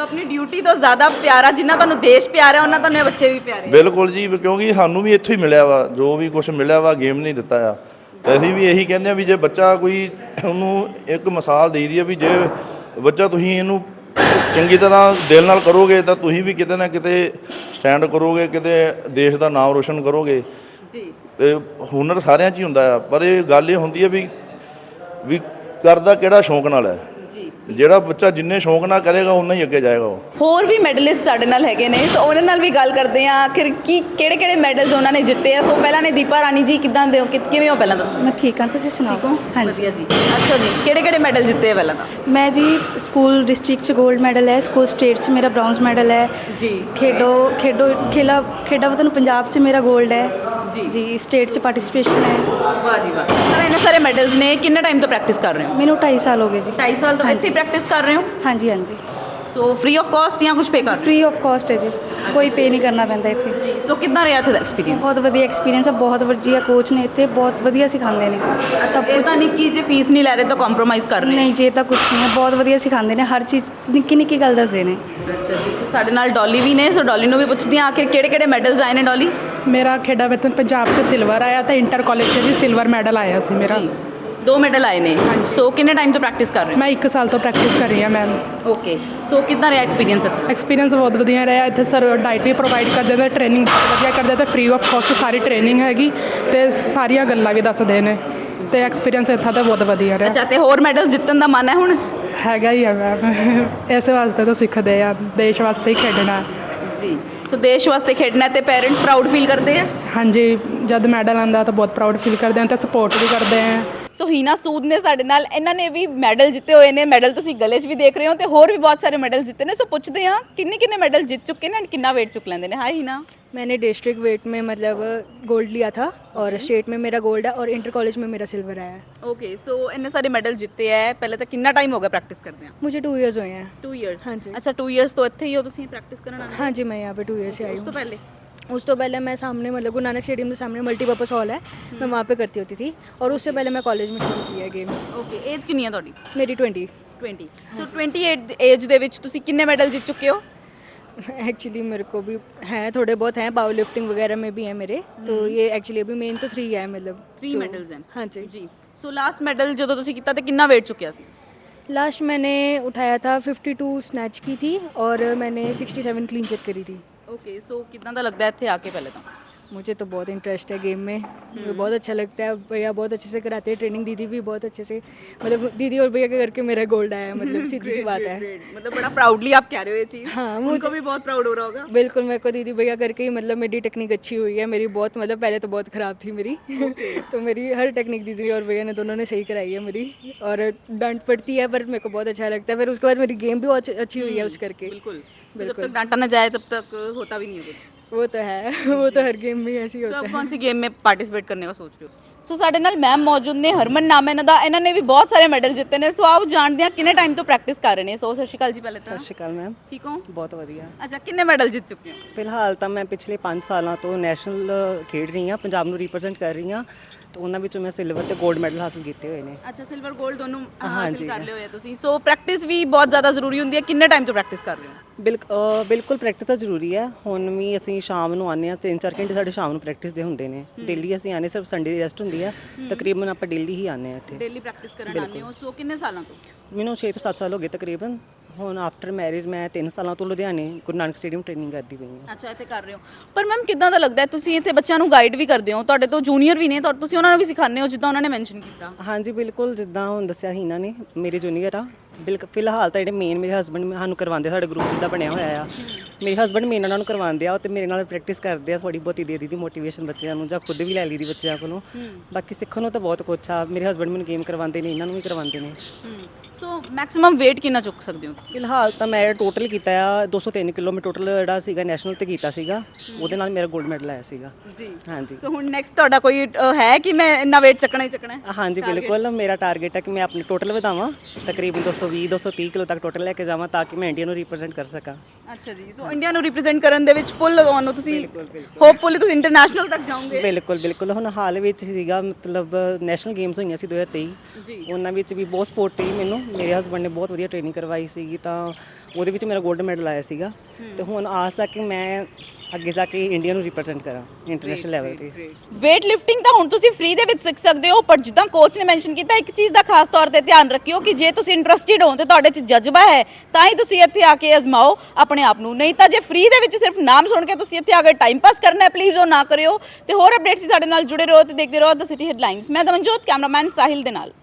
ਸੋ ਆਪਣੀ ਡਿਊਟੀ ਤੋਂ ਜ਼ਿਆਦਾ ਪਿਆਰਾ ਜਿੰਨਾ ਤੁਹਾਨੂੰ ਦੇਸ਼ ਪਿਆਰਾ ਉਹਨਾਂ ਤੁਹਾਨੂੰ ਇਹ ਬੱਚੇ ਵੀ ਪਿਆਰੇ। ਬਿਲਕੁਲ ਜੀ ਕਿਉਂਕਿ ਸਾਨੂੰ ਵੀ ਇੱਥੋਂ ਹੀ ਮਿਲਿਆ ਵਾ ਜੋ ਵੀ ਕੁਝ ਮਿਲਿਆ ਵਾ ਗੇਮ ਨਹੀਂ ਦਿੱਤਾ ਆ। ਤੇ ਅਸੀਂ ਵੀ ਇਹੀ ਕਹਿੰਦੇ ਆ ਵੀ ਜੇ ਬੱਚਾ ਕੋਈ ਉਹਨੂੰ ਇੱਕ ਮਿਸਾਲ ਦੇਈ ਦੀ ਆ ਵੀ ਜੇ ਬੱਚਾ ਤੁਸੀਂ ਇਹਨੂੰ ਚੰਗੀ ਤਰ੍ਹਾਂ ਦਿਲ ਨਾਲ ਕਰੋਗੇ ਤਾਂ ਤੁਸੀਂ ਵੀ ਕਿਤੇ ਨਾ ਕਿਤੇ ਸਟੈਂਡ ਕਰੋਗੇ ਕਿਤੇ ਦੇਸ਼ ਦਾ ਨਾਮ ਰੋਸ਼ਨ ਕਰੋਗੇ। ਜੀ। ਤੇ ਹੁਨਰ ਸਾਰਿਆਂ 'ਚ ਹੀ ਹੁੰਦਾ ਆ ਪਰ ਇਹ ਗੱਲ ਇਹ ਹੁੰਦੀ ਹੈ ਵੀ ਵੀ ਕਰਦਾ ਕਿਹੜਾ ਸ਼ੌਂਕ ਨਾਲ ਹੈ। ਜਿਹੜਾ ਬੱਚਾ ਜਿੰਨੇ ਸ਼ੌਂਕ ਨਾਲ ਕਰੇਗਾ ਉਨਾ ਹੀ ਅੱਗੇ ਜਾਏਗਾ ਉਹ। ਹੋਰ ਵੀ ਮੈਡਲਿਸਟ ਸਾਡੇ ਨਾਲ ਹੈਗੇ ਨੇ। ਸੋ ਉਹਨਾਂ ਨਾਲ ਵੀ ਗੱਲ ਕਰਦੇ ਆ ਆਖਿਰ ਕੀ ਕਿਹੜੇ ਕਿਹੜੇ ਮੈਡਲਸ ਉਹਨਾਂ ਨੇ ਜਿੱਤੇ ਆ? ਸੋ ਪਹਿਲਾਂ ਨੇ ਦੀਪਾ ਰਾਣੀ ਜੀ ਕਿਦਾਂ ਦੇ ਹੋ? ਕਿ- ਕਿਵੇਂ ਹੋ ਪਹਿਲਾਂ ਤਾਂ ਮੈਂ ਠੀਕ ਹਾਂ ਤੁਸੀਂ ਠੀਕ ਹੋ? ਸੁਣਾਓ ਹਾਂਜੀ ਜੀ। ਅੱਛਾ ਜੀ ਕਿਹੜੇ ਕਿਹੜੇ ਮੈਡਲ ਜਿੱਤੇ ਆ ਪਹਿਲਾਂ ਤਾਂ ਮੈਂ ਜੀ ਸਕੂਲ ਡਿਸਟ੍ਰਿਕਟ ਚ 골ਡ ਮੈਡਲ ਹੈ ਸਕੂਲ ਸਟੇਟ ਚ ਮੇਰਾ ਬ੍ਰੌਂਜ਼ ਮੈਡਲ ਹੈ। ਜੀ। ਖੇਡੋ ਖੇਡੋ ਖੇਲਾ ਖੇਡਾ ਵਤਨ ਪੰਜਾਬ ਚ ਮੇਰਾ 골ਡ ਹੈ। ਜੀ। ਜੀ ਸਟੇਟ ਚ ਪਾਰਟਿਸਿਪੇਸ਼ਨ ਹੈ। ਵਾਹ ਜੀ ਵਾਹ। ਤਾਂ ਇੰਨੇ ਸਾਰੇ ਮੈਡਲਸ ਨੇ ਕਿੰਨੇ ਟਾਈਮ ਤੋਂ ਪ੍ਰੈਕਟਿਸ ਕਰ ਰਹੇ ਹੋ? ਮੈਨੂੰ 2.5 ਸਾਲ ਹੋ ਗਏ ਜੀ। 2.5 ਸਾਲ ਤੋਂ ਇੱਥੇ ਪ੍ਰੈਕਟਿਸ ਕਰ ਰਹੇ ਹੋ? ਹਾਂਜੀ ਹਾਂਜੀ। ਸੋ ਫ੍ਰੀ ਆਫ ਕਾਸਟ ਜਾਂ ਕੁਝ ਪੇ ਕਰ ਫ੍ਰੀ ਆਫ ਕਾਸਟ ਹੈ ਜੀ। ਕੋਈ ਪੇ ਨਹੀਂ ਕਰਨਾ ਪੈਂਦਾ ਇੱਥੇ। ਜੀ ਸੋ ਕਿੱਦਾਂ ਰਿਹਾ ਇੱਥੇ ਦਾ ਐਕਸਪੀਰੀਅੰਸ ਬਹੁਤ ਵਧੀਆ ਐਕਸਪੀਰੀਅੰਸ ਹੈ ਬਹੁਤ ਵਧੀਆ ਕੋਚ ਨੇ ਇੱਥੇ ਬਹੁਤ ਵਧੀਆ ਸਿਖਾਉਂਦੇ ਨੇ। ਸਭ ਇਹ ਕੁਝ ਤਾਂ ਨਹੀਂ ਕਿ ਜੇ ਫੀਸ ਨਹੀਂ ਲੈ ਰਹੇ ਤਾਂ ਕੰਪਰੋਮਾਈਜ਼ ਕਰ ਰਹੇ ਨਹੀਂ ਜੇ ਤਾਂ ਕੁਝ ਨਹੀਂ ਹੈ ਬਹੁਤ ਵਧੀਆ ਸਿਖਾਉਂਦੇ ਨੇ ਹਰ ਚੀਜ਼ ਨਿੱਕੀ ਨਿੱਕੀ ਗੱਲ ਦੱਸਦੇ ਨੇ। ਅੱਛਾ ਜੀ ਸਾਡੇ ਨਾਲ ਡੋਲੀ ਵੀ ਨੇ ਸੋ ਡੋਲੀ ਨੂੰ ਵੀ ਪੁੱਛਦੀ ਹਾਂ ਆਖਿਰ ਕਿਹੜੇ ਕਿਹੜੇ ਮੈਡਲਸ ਆਏ ਨੇ ਡੋਲੀ? ਮੇਰਾ ਖੇਡਾ ਵਤਨ ਪੰਜਾਬ 'ਚ ਸਿਲਵਰ ਆਇਆ ਤਾਂ ਇੰਟਰ ਕਾਲਜ 'ਚ ਵੀ ਸਿਲਵਰ ਮੈਡਲ ਆਇਆ ਸੀ ਮੇਰਾ। ਦੋ ਮੈਡਲ ਆਏ ਨੇ। ਸੋ ਕਿੰਨੇ ਟਾਈਮ ਤੋਂ ਪ੍ਰੈਕਟਿਸ ਕਰ ਰਹੇ ਮੈਂ 1 ਸਾਲ ਤੋਂ ਪ੍ਰੈਕਟਿਸ ਕਰ ਰਹੀ ਹਾਂ ਮੈਮ ਹੋ ਓਕੇ ਸੋ ਕਿੱਦਾਂ ਰਿਹਾ ਐਕਸਪੀਰੀਅੰਸ ਇੱਥੇ? ਐਕਸਪੀਰੀਅੰਸ ਬਹੁਤ ਵਧੀਆ ਰਿਹਾ। ਇੱਥੇ ਸਰ ਡਾਈਟ ਵੀ ਪ੍ਰੋਵਾਈਡ ਕਰਦੇ ਨੇ ਟ੍ਰੇਨਿੰਗ ਬਹੁਤ ਵਧੀਆ ਕਰਦੇ ਤੇ ਫ੍ਰੀ ਆਫ ਕਾਸਟ ਸਾਰੀ ਟ੍ਰੇਨਿੰਗ ਹੈਗੀ ਤੇ ਸਾਰੀਆਂ ਗੱਲਾਂ ਵੀ ਦੱਸਦੇ ਨੇ ਤੇ ਐਕਸਪੀਰੀਅੰਸ ਇੱਥਾ ਦਾ ਬਹੁਤ ਵਧੀਆ ਰਿਹਾ। ਅੱਛਾ ਤੇ ਹੋਰ ਮੈਡਲ ਜਿੱਤਣ ਦਾ ਮਨ ਹੈ ਹੁਣ? ਹੈਗਾ ਹੀ ਆ ਮੈਮ ਇਸੇ ਵਾਸਤੇ ਤਾਂ ਸਿੱਖਦੇ ਆ ਦੇਸ਼ ਵਾਸਤੇ ਹੀ ਖੇਡਣਾ। ਜੀ। ਸੋ ਦੇਸ਼ ਵਾਸਤੇ ਖੇਡਣਾ ਹੈ ਤੇ ਪੇਰੈਂਟਸ ਪ੍ਰਾਊਡ ਫੀਲ ਕਰਦੇ ਆ? ਹਾਂਜੀ, ਜਦ ਮੈਡਲ ਆਉਂਦਾ ਤਾਂ ਬਹੁਤ ਪ੍ਰਾਊਡ ਫੀਲ ਕਰਦੇ ਆ ਤੇ ਸਪੋਰਟ ਵੀ ਕਰਦੇ ਆ। ਸੋ ਹੀਨਾ ਸੂਦ ਨੇ ਸਾਡੇ ਨਾਲ ਇਹਨਾਂ ਨੇ ਵੀ ਮੈਡਲ ਜਿੱਤੇ ਹੋਏ ਨੇ ਮੈਡਲ ਤੁਸੀਂ ਗਲੇ 'ਚ ਵੀ ਦੇਖ ਰਹੇ ਹੋ ਤੇ ਹੋਰ ਵੀ ਬਹੁਤ ਸਾਰੇ ਮੈਡਲ ਜਿੱਤੇ ਨੇ ਸੋ ਪੁੱਛਦੇ ਹਾਂ ਕਿੰਨੇ ਕਿੰਨੇ ਮੈਡਲ ਜਿੱਤ ਚੁੱਕੇ ਨੇ ਐਂਡ ਕਿੰਨਾ weight ਚੁੱਕ ਲੈਂਦੇ ਨੇ ਹਾਈ ਹੀਨਾ मैंने डिस्ट्रिक्ट वेट में मतलब गोल्ड लिया था और स्टेट में मेरा गोल्ड है और इंटर कॉलेज में मेरा सिल्वर आया है ਓਕੇ ਸੋ ਇੰਨੇ ਸਾਰੇ ਮੈਡਲ ਜਿੱਤੇ ਹੈ ਪਹਿਲੇ ਤਾਂ ਕਿੰਨਾ ਟਾਈਮ ਹੋ ਗਿਆ ਪ੍ਰੈਕਟਿਸ ਕਰਦੇ ਆ मुझे टू इयर्स हुए हैं 2 ਇਅਰਸ ਹਾਂਜੀ। ਅੱਛਾ 2 ਇਅਰਸ ਤੋਂ ਇੱਥੇ ਹੀ ਹੋ ਤੁਸੀਂ ਪ੍ਰੈਕਟਿਸ ਕਰਨ ਆਉਂਦੇ हाँ जी मैं यहाँ पे टू ईयर से आई ਉਸ ਤੋਂ हूँ ਪਹਿਲੇ उस तो पहले मैं सामने मतलब गुरु नानक स्टेडियम के सामने मल्टीपर्पज़ हॉल है मैं वहाँ पे करती होती थी और उससे पहले मैं कॉलेज में शुरू किया गेम ਓਕੇ ਏਜ ਕਿੰਨੀ ਹੈ ਤੁਹਾਡੀ मेरी ट्वेंटी 20 ਸੋ 28 ਏਜ ਦੇ ਵਿੱਚ ਤੁਸੀਂ ਕਿੰਨੇ ਮੈਡਲ ਜਿੱਤ ਚੁੱਕੇ ਹੋ एक्चुअली मेरे को भी हैं थोड़े बहुत हैं पावर लिफ्टिंग वगैरह में भी हैं मेरे तो ये एक्चुअली अभी मेन तो थ्री है मतलब 3 जो- ਮੈਡਲਸ ਹਨ हाँ जी ਜੀ ਸੋ ਲਾਸਟ ਮੈਡਲ ਜਦੋਂ ਤੁਸੀਂ ਕੀਤਾ ਤੇ ਕਿੰਨਾ weight ਚੁੱਕਿਆ ਸੀ लास्ट मैंने उठाया था 52 स्नैच की थी और मैंने 67 क्लीन चेक करी थी ਓਕੇ ਸੋ ਕਿਦਾਂ ਦਾ ਲੱਗਦਾ ਹੈ ਇੱਥੇ ਆ ਕੇ ਪਹਿਲੇ ਤਾਂ मुझे तो बहुत इंटरेस्ट है गेम में मुझे बहुत अच्छा लगता है भैया बहुत अच्छे से कराते हैं ट्रेनिंग दीदी भी बहुत अच्छे से मतलब दीदी और भैया के करके मेरा गोल्ड आया मतलब सीधी सी बात है मतलब बड़ा प्राउडली आप कह रहे हो ये चीज हाँ, उनको मुझे- भी बहुत प्राउड हो रहा होगा बिल्कुल मेरे को दीदी भैया करके ही मतलब मेरी टेक्निक अच्छी हुई है मेरी बहुत मतलब पहले तो बहुत ख़राब थी मेरी तो मेरी हर टेक्निक दीदी और भैया ने दोनों ने सही कराई है मेरी और डांट पड़ती है पर मेरे को बहुत अच्छा लगता है फिर उसके बाद मेरी गेम भी बहुत अच्छी हुई है उस करके बिल्कुल जब तक डांटा ना जाए तब तक होता भी नहीं है कुछ वो तो है वो तो हर गेम में ऐसे ही सो होता आप है कौन सी गेम में पार्टिसिपेट करने का सोच रहे हो ਸੋ ਸਾਡੇ ਨਾਲ ਮੈਮ ਮੌਜੂਦ ਨੇ ਹਰਮਨ ਨਾਮ ਹੈ ਇਹਨਾਂ ਦਾ ਇਹਨਾਂ ਨੇ ਵੀ ਬਹੁਤ ਸਾਰੇ ਮੈਡਲ ਜਿੱਤੇ ਨੇ ਸੋ ਆਓ ਜਾਣਦੇ ਹਾਂ ਕਿੰਨੇ ਟਾਈਮ ਤੋਂ ਪ੍ਰੈਕਟਿਸ ਕਰ ਰਹੇ ਨੇ ਸੋ ਸਤਿ ਸ਼੍ਰੀ ਅਕਾਲ ਜੀ ਪਹਿਲੇ ਤਾਂ ਸਤਿ ਸ਼੍ਰੀ ਅਕਾਲ ਮੈਮ ਠੀਕ ਹੋ ਬਹੁਤ ਵਧੀਆ ਅੱਛਾ ਕਿੰਨੇ ਮੈਡਲ ਜਿੱਤ ਚੁੱਕੇ ਹੋ ਫਿਲਹਾਲ ਤਾਂ ਮੈਂ ਪਿਛਲੇ 5 ਸਾਲਾਂ ਤੋਂ ਨੈਸ਼ਨਲ ਖੇਡ ਰਹੀ ਹਾਂ ਪੰਜਾਬ ਨੂੰ ਰਿਪਰੈਜ਼ੈਂਟ ਕਰ ਰਹੀ ਹਾਂ ਤੇ ਉਹਨਾਂ ਵਿੱਚੋਂ ਮੈਂ ਸਿਲਵਰ ਤੇ 골ਡ ਮੈਡਲ ਹਾਸਲ ਕੀਤੇ ਹੋਏ ਨੇ। ਅੱਛਾ ਸਿਲਵਰ 골ਡ ਦੋਨੋਂ ਹਾਸਲ। ਕਰ ਲਿਓ ਹੈ ਤੁਸੀਂ। ਸੋ ਪ੍ਰੈਕਟਿਸ ਵੀ ਬਹੁਤ ਜ਼ਿਆਦਾ ਜ਼ਰੂਰੀ ਹੁੰਦੀ ਹੈ। ਕਿੰਨੇ ਟਾਈਮ ਤੋਂ ਪ੍ਰੈਕਟਿਸ ਕਰ ਰਹੇ ਹੋ? ਬਿਲਕੁਲ ਪ੍ਰੈਕਟਿਸ ਤਾਂ ਜ਼ਰੂਰੀ ਹੈ। ਹੁਣ ਵੀ ਅਸੀਂ ਸ਼ਾਮ ਨੂੰ ਆਉਂਦੇ ਹਾਂ 3-4 ਘੰਟੇ ਸਾਡੇ ਸ਼ਾਮ ਨੂੰ ਪ੍ਰੈਕਟਿਸ ਦੇ ਹੁੰਦੇ ਨੇ। ਡੇਲੀ ਅਸੀਂ ਆਨੇ ਸਿਰਫ ਸੰਡੇ ਦੀ ਰੈਸਟ ਹੁੰਦੀ ਹੈ। ਤਕਰੀਬਨ ਆਪਾਂ ਡੇਲੀ ਹੀ ਆਨੇ ਆ ਇੱਥੇ। ਡੇਲੀ ਪ੍ਰੈਕਟਿਸ ਕਰਨ ਆਉਂਦੇ ਹੋ। ਸੋ ਕਿੰਨੇ ਸਾਲਾਂ ਤੋਂ? ਮੈਨੂੰ 6 ਤੋਂ 7 ਸਾਲ ਹੋ ਗਏ ਤਕਰੀਬਨ। ਹੁਣ ਆਫਟਰ ਮੈਰਿਜ ਮੈਂ 3 ਸਾਲਾਂ ਤੋਂ ਲੁਧਿਆਣੇ ਗੁਰੂ ਨਾਨਕ ਸਟੇਡੀਅਮ ਟ੍ਰੇਨਿੰਗ ਕਰਦੀ ਪਈ ਹਾਂ। ਅੱਛਾ ਇੱਥੇ ਕਰ ਰਹੇ ਹੋ। ਪਰ ਮੈਮ ਕਿਦਾਂ ਦਾ ਲੱਗਦਾ ਹੈ? ਤੁਸੀਂ ਇੱਥੇ ਬੱਚਿਆਂ ਨੂੰ ਗਾਈਡ ਵੀ ਕਰਦੇ ਹੋ। ਤੁਹਾਡੇ ਤੋਂ ਜੂਨੀਅਰ ਵੀ ਨੇ। ਤਾਂ ਤੁਸੀਂ ਉਹਨਾਂ ਨੂੰ ਵੀ ਸਿਖਾਉਂਦੇ ਹੋ ਜਿੱਦਾਂ ਉਹਨਾਂ ਨੇ ਮੈਂਸ਼ਨ ਕੀਤਾ। ਹਾਂਜੀ ਬਿਲਕੁਲ ਜਿੱਦਾਂ ਹੁਣ ਦੱਸਿਆ ਸੀ ਇਹਨਾਂ ਨੇ ਮੇਰੇ ਜੂਨੀਅਰ ਆ। ਬਿਲਕੁਲ ਫਿਲਹਾਲ ਤਾਂ ਜਿਹੜੇ ਮੇਨ ਮੇਰੇ ਹਸਬੰਡ ਸਾਨੂੰ ਕਰਵਾਉਂਦੇ ਸਾਡੇ ਗਰੁੱਪ ਜਿੱਦਾਂ ਬਣਿਆ ਹੋਇਆ ਆ। ਮੇਰੇ ਹਸਬੰਡ ਮੇਨ ਉਹਨਾਂ ਨੂੰ ਕਰਵਾਉਂਦੇ ਆ ਤੇ ਮੇਰੇ ਨਾਲ ਪ੍ਰੈਕਟਿਸ ਕਰਦੇ ਆ ਥੋੜੀ ਬਹੁਤੀ ਦੇ ਦੀ ਮੋਟੀਵੇਸ਼ਨ ਬੱਚਿਆਂ ਨੂੰ ਜਾਂ ਖੁਦ ਵੀ ਲੈ ਲਈਦੀ ਬੱਚਿਆਂ ਕੋਲੋਂ। ਬਾਕੀ ਸਿੱਖਣ ਨੂੰ ਤਾਂ ਬਹੁਤ ਕੁਛ ਆ। ਮੇਰੇ ਹਸਬੰਡ ਮੈਨੂੰ ਗੇਮ ਕਰਵਾਉਂਦੇ ਨੇ ਇਹਨਾਂ ਨੂੰ ਵੀ ਕਰਵਾਉਂਦੇ ਨੇ। ਸੋ ਮੈਕਸਿਮਮ weight ਕਿੰਨਾ ਚੁੱਕ ਸਕਦੇ ਹੋ ਤੁਸੀਂ? ਫਿਲਹਾਲ ਤਾਂ ਮੈਂ ਟੋਟਲ ਕੀਤਾ ਆ 203 ਕਿਲੋ ਮੈਂ ਟੋਟਲ ਜਿਹੜਾ ਸੀਗਾ ਨੈਸ਼ਨਲ ਤੇ ਕੀਤਾ ਸੀਗਾ। ਉਹਦੇ ਨਾਲ ਮੇਰਾ 골ਡ ਮੈਡਲ ਆਇਆ ਸੀਗਾ। ਜੀ। ਹਾਂਜੀ। ਸੋ ਹੁਣ ਨੈਕਸਟ ਤੁਹਾਡਾ ਕੋਈ ਅ, ਹੈ ਕਿ ਮੈਂ ਇੰਨਾ weight ਚੱਕਣਾ ਹੀ ਚੱਕਣਾ ਹੈ? ਹਾਂਜੀ ਬਿਲਕੁਲ। ਮੇਰਾ ਟਾਰਗੇਟ ਹੈ ਕਿ ਮੈਂ ਆਪਣੀ ਟੋਟਲ ਵਧਾਵਾਂ ਤਕਰੀਬਨ 220 230 ਕਿਲੋ ਤੱਕ ਟੋਟਲ ਲੈ ਕੇ ਜਾਵਾਂ ਤਾਂ ਕਿ ਮੈਂ ਇੰਡੀਆ ਨੂੰ ਰਿਪਰੈਜ਼ੈਂਟ ਕਰ ਸਕਾਂ। ਅੱਛਾ ਜੀ। ਸੋ ਇੰਡੀਆ ਨੂੰ ਰਿਪਰੈਜ਼ੈਂਟ ਕਰਨ ਦੇ ਵਿੱਚ ਫੁੱਲ ਤੁਹਾਨੂੰ ਤੁਸੀਂ ਹੋਪਫੁਲੀ ਤੁਸੀਂ ਇੰਟਰਨੈਸ਼ਨਲ ਤੱਕ ਜਾਓਗੇ। ਬਿਲਕੁਲ ਬਿਲਕੁਲ। ਹੁਣ ਹਾਲ ਵਿੱਚ ਸੀਗਾ ਮਤਲਬ ਨੈਸ਼ਨਲ ਗੇਮਸ ਹੋਈਆਂ ਸੀ 2023 ਜੀ। ਉਹਨਾਂ ਵਿੱਚ ਵੀ ਬਹੁਤ ਸਪੋਰਟ ਰਹੀ ਮੈਨੂੰ। ਮੇਰੇ ਹਸਬੰਡ ਨੇ ਬਹੁਤ ਵਧੀਆ ਟ੍ਰੇਨਿੰਗ ਕਰਵਾਈ ਸੀਗੀ ਤਾਂ ਉਹਦੇ ਵਿੱਚ ਮੇਰਾ 골ਡ ਮੈਡਲ ਆਇਆ ਸੀਗਾ। ਤੇ ਹੁਣ ਆਸ ਹੈ ਕਿ ਮੈਂ ਅੱਗੇ ਜਾ ਕੇ ਇੰਡੀਆ ਨੂੰ ਰਿਪਰੈਜ਼ੈਂਟ ਕਰਾਂ ਇੰਟਰਨੈਸ਼ਨਲ ਲੈਵਲ ਤੇ। weight lifting ਤਾਂ ਹੁਣ ਤੁਸੀਂ ਫ੍ਰੀ ਦੇ ਵਿੱਚ ਸਿੱਖ ਸਕਦੇ ਹੋ ਪਰ ਜਿੱਦਾਂ ਕੋਚ ਨੇ ਮੈਂਸ਼ਨ ਕੀਤਾ ਇੱਕ ਚੀਜ਼ ਦਾ ਖਾਸ ਤੌਰ ਤੇ ਧਿਆਨ ਰੱਖਿਓ ਕਿ ਜੇ ਤੁਸੀਂ ਇੰਟਰਸਟਿਡ ਹੋ ਤੇ ਤੁਹਾਡੇ 'ਚ ਜਜ਼ਬਾ ਹੈ ਤਾਂ ਹੀ ਤੁਸੀਂ ਇੱਥੇ ਆ ਕੇ ਅਜ਼ਮਾਓ ਆਪਣੇ ਆਪ ਨੂੰ। ਨਹੀਂ ਤਾਂ ਜੇ ਫ੍ਰੀ ਦੇ ਵਿੱਚ ਸਿਰਫ ਨਾਮ ਸੁਣ ਕੇ ਤੁਸੀਂ ਇੱਥੇ ਆ ਕੇ ਟਾਈਮ ਪਾਸ ਕਰਨਾ ਹੈ ਪਲੀਜ਼ ਉਹ ਨਾ ਕਰਿਓ। ਤੇ ਹੋਰ ਅਪਡੇਟਸ ਸਾਡੇ ਨਾਲ ਜੁੜੇ ਰਹੋ ਤੇ ਦੇਖਦੇ ਰਹੋ ਦ ਸਿਟੀ ਹੈਡਲਾਈਨਸ ਮੈਂ ਦਮਨਜੋਤ ਕੈਮਰਾਮੈਨ ਸਾਹਿਲ ਦੇ ਨਾਲ।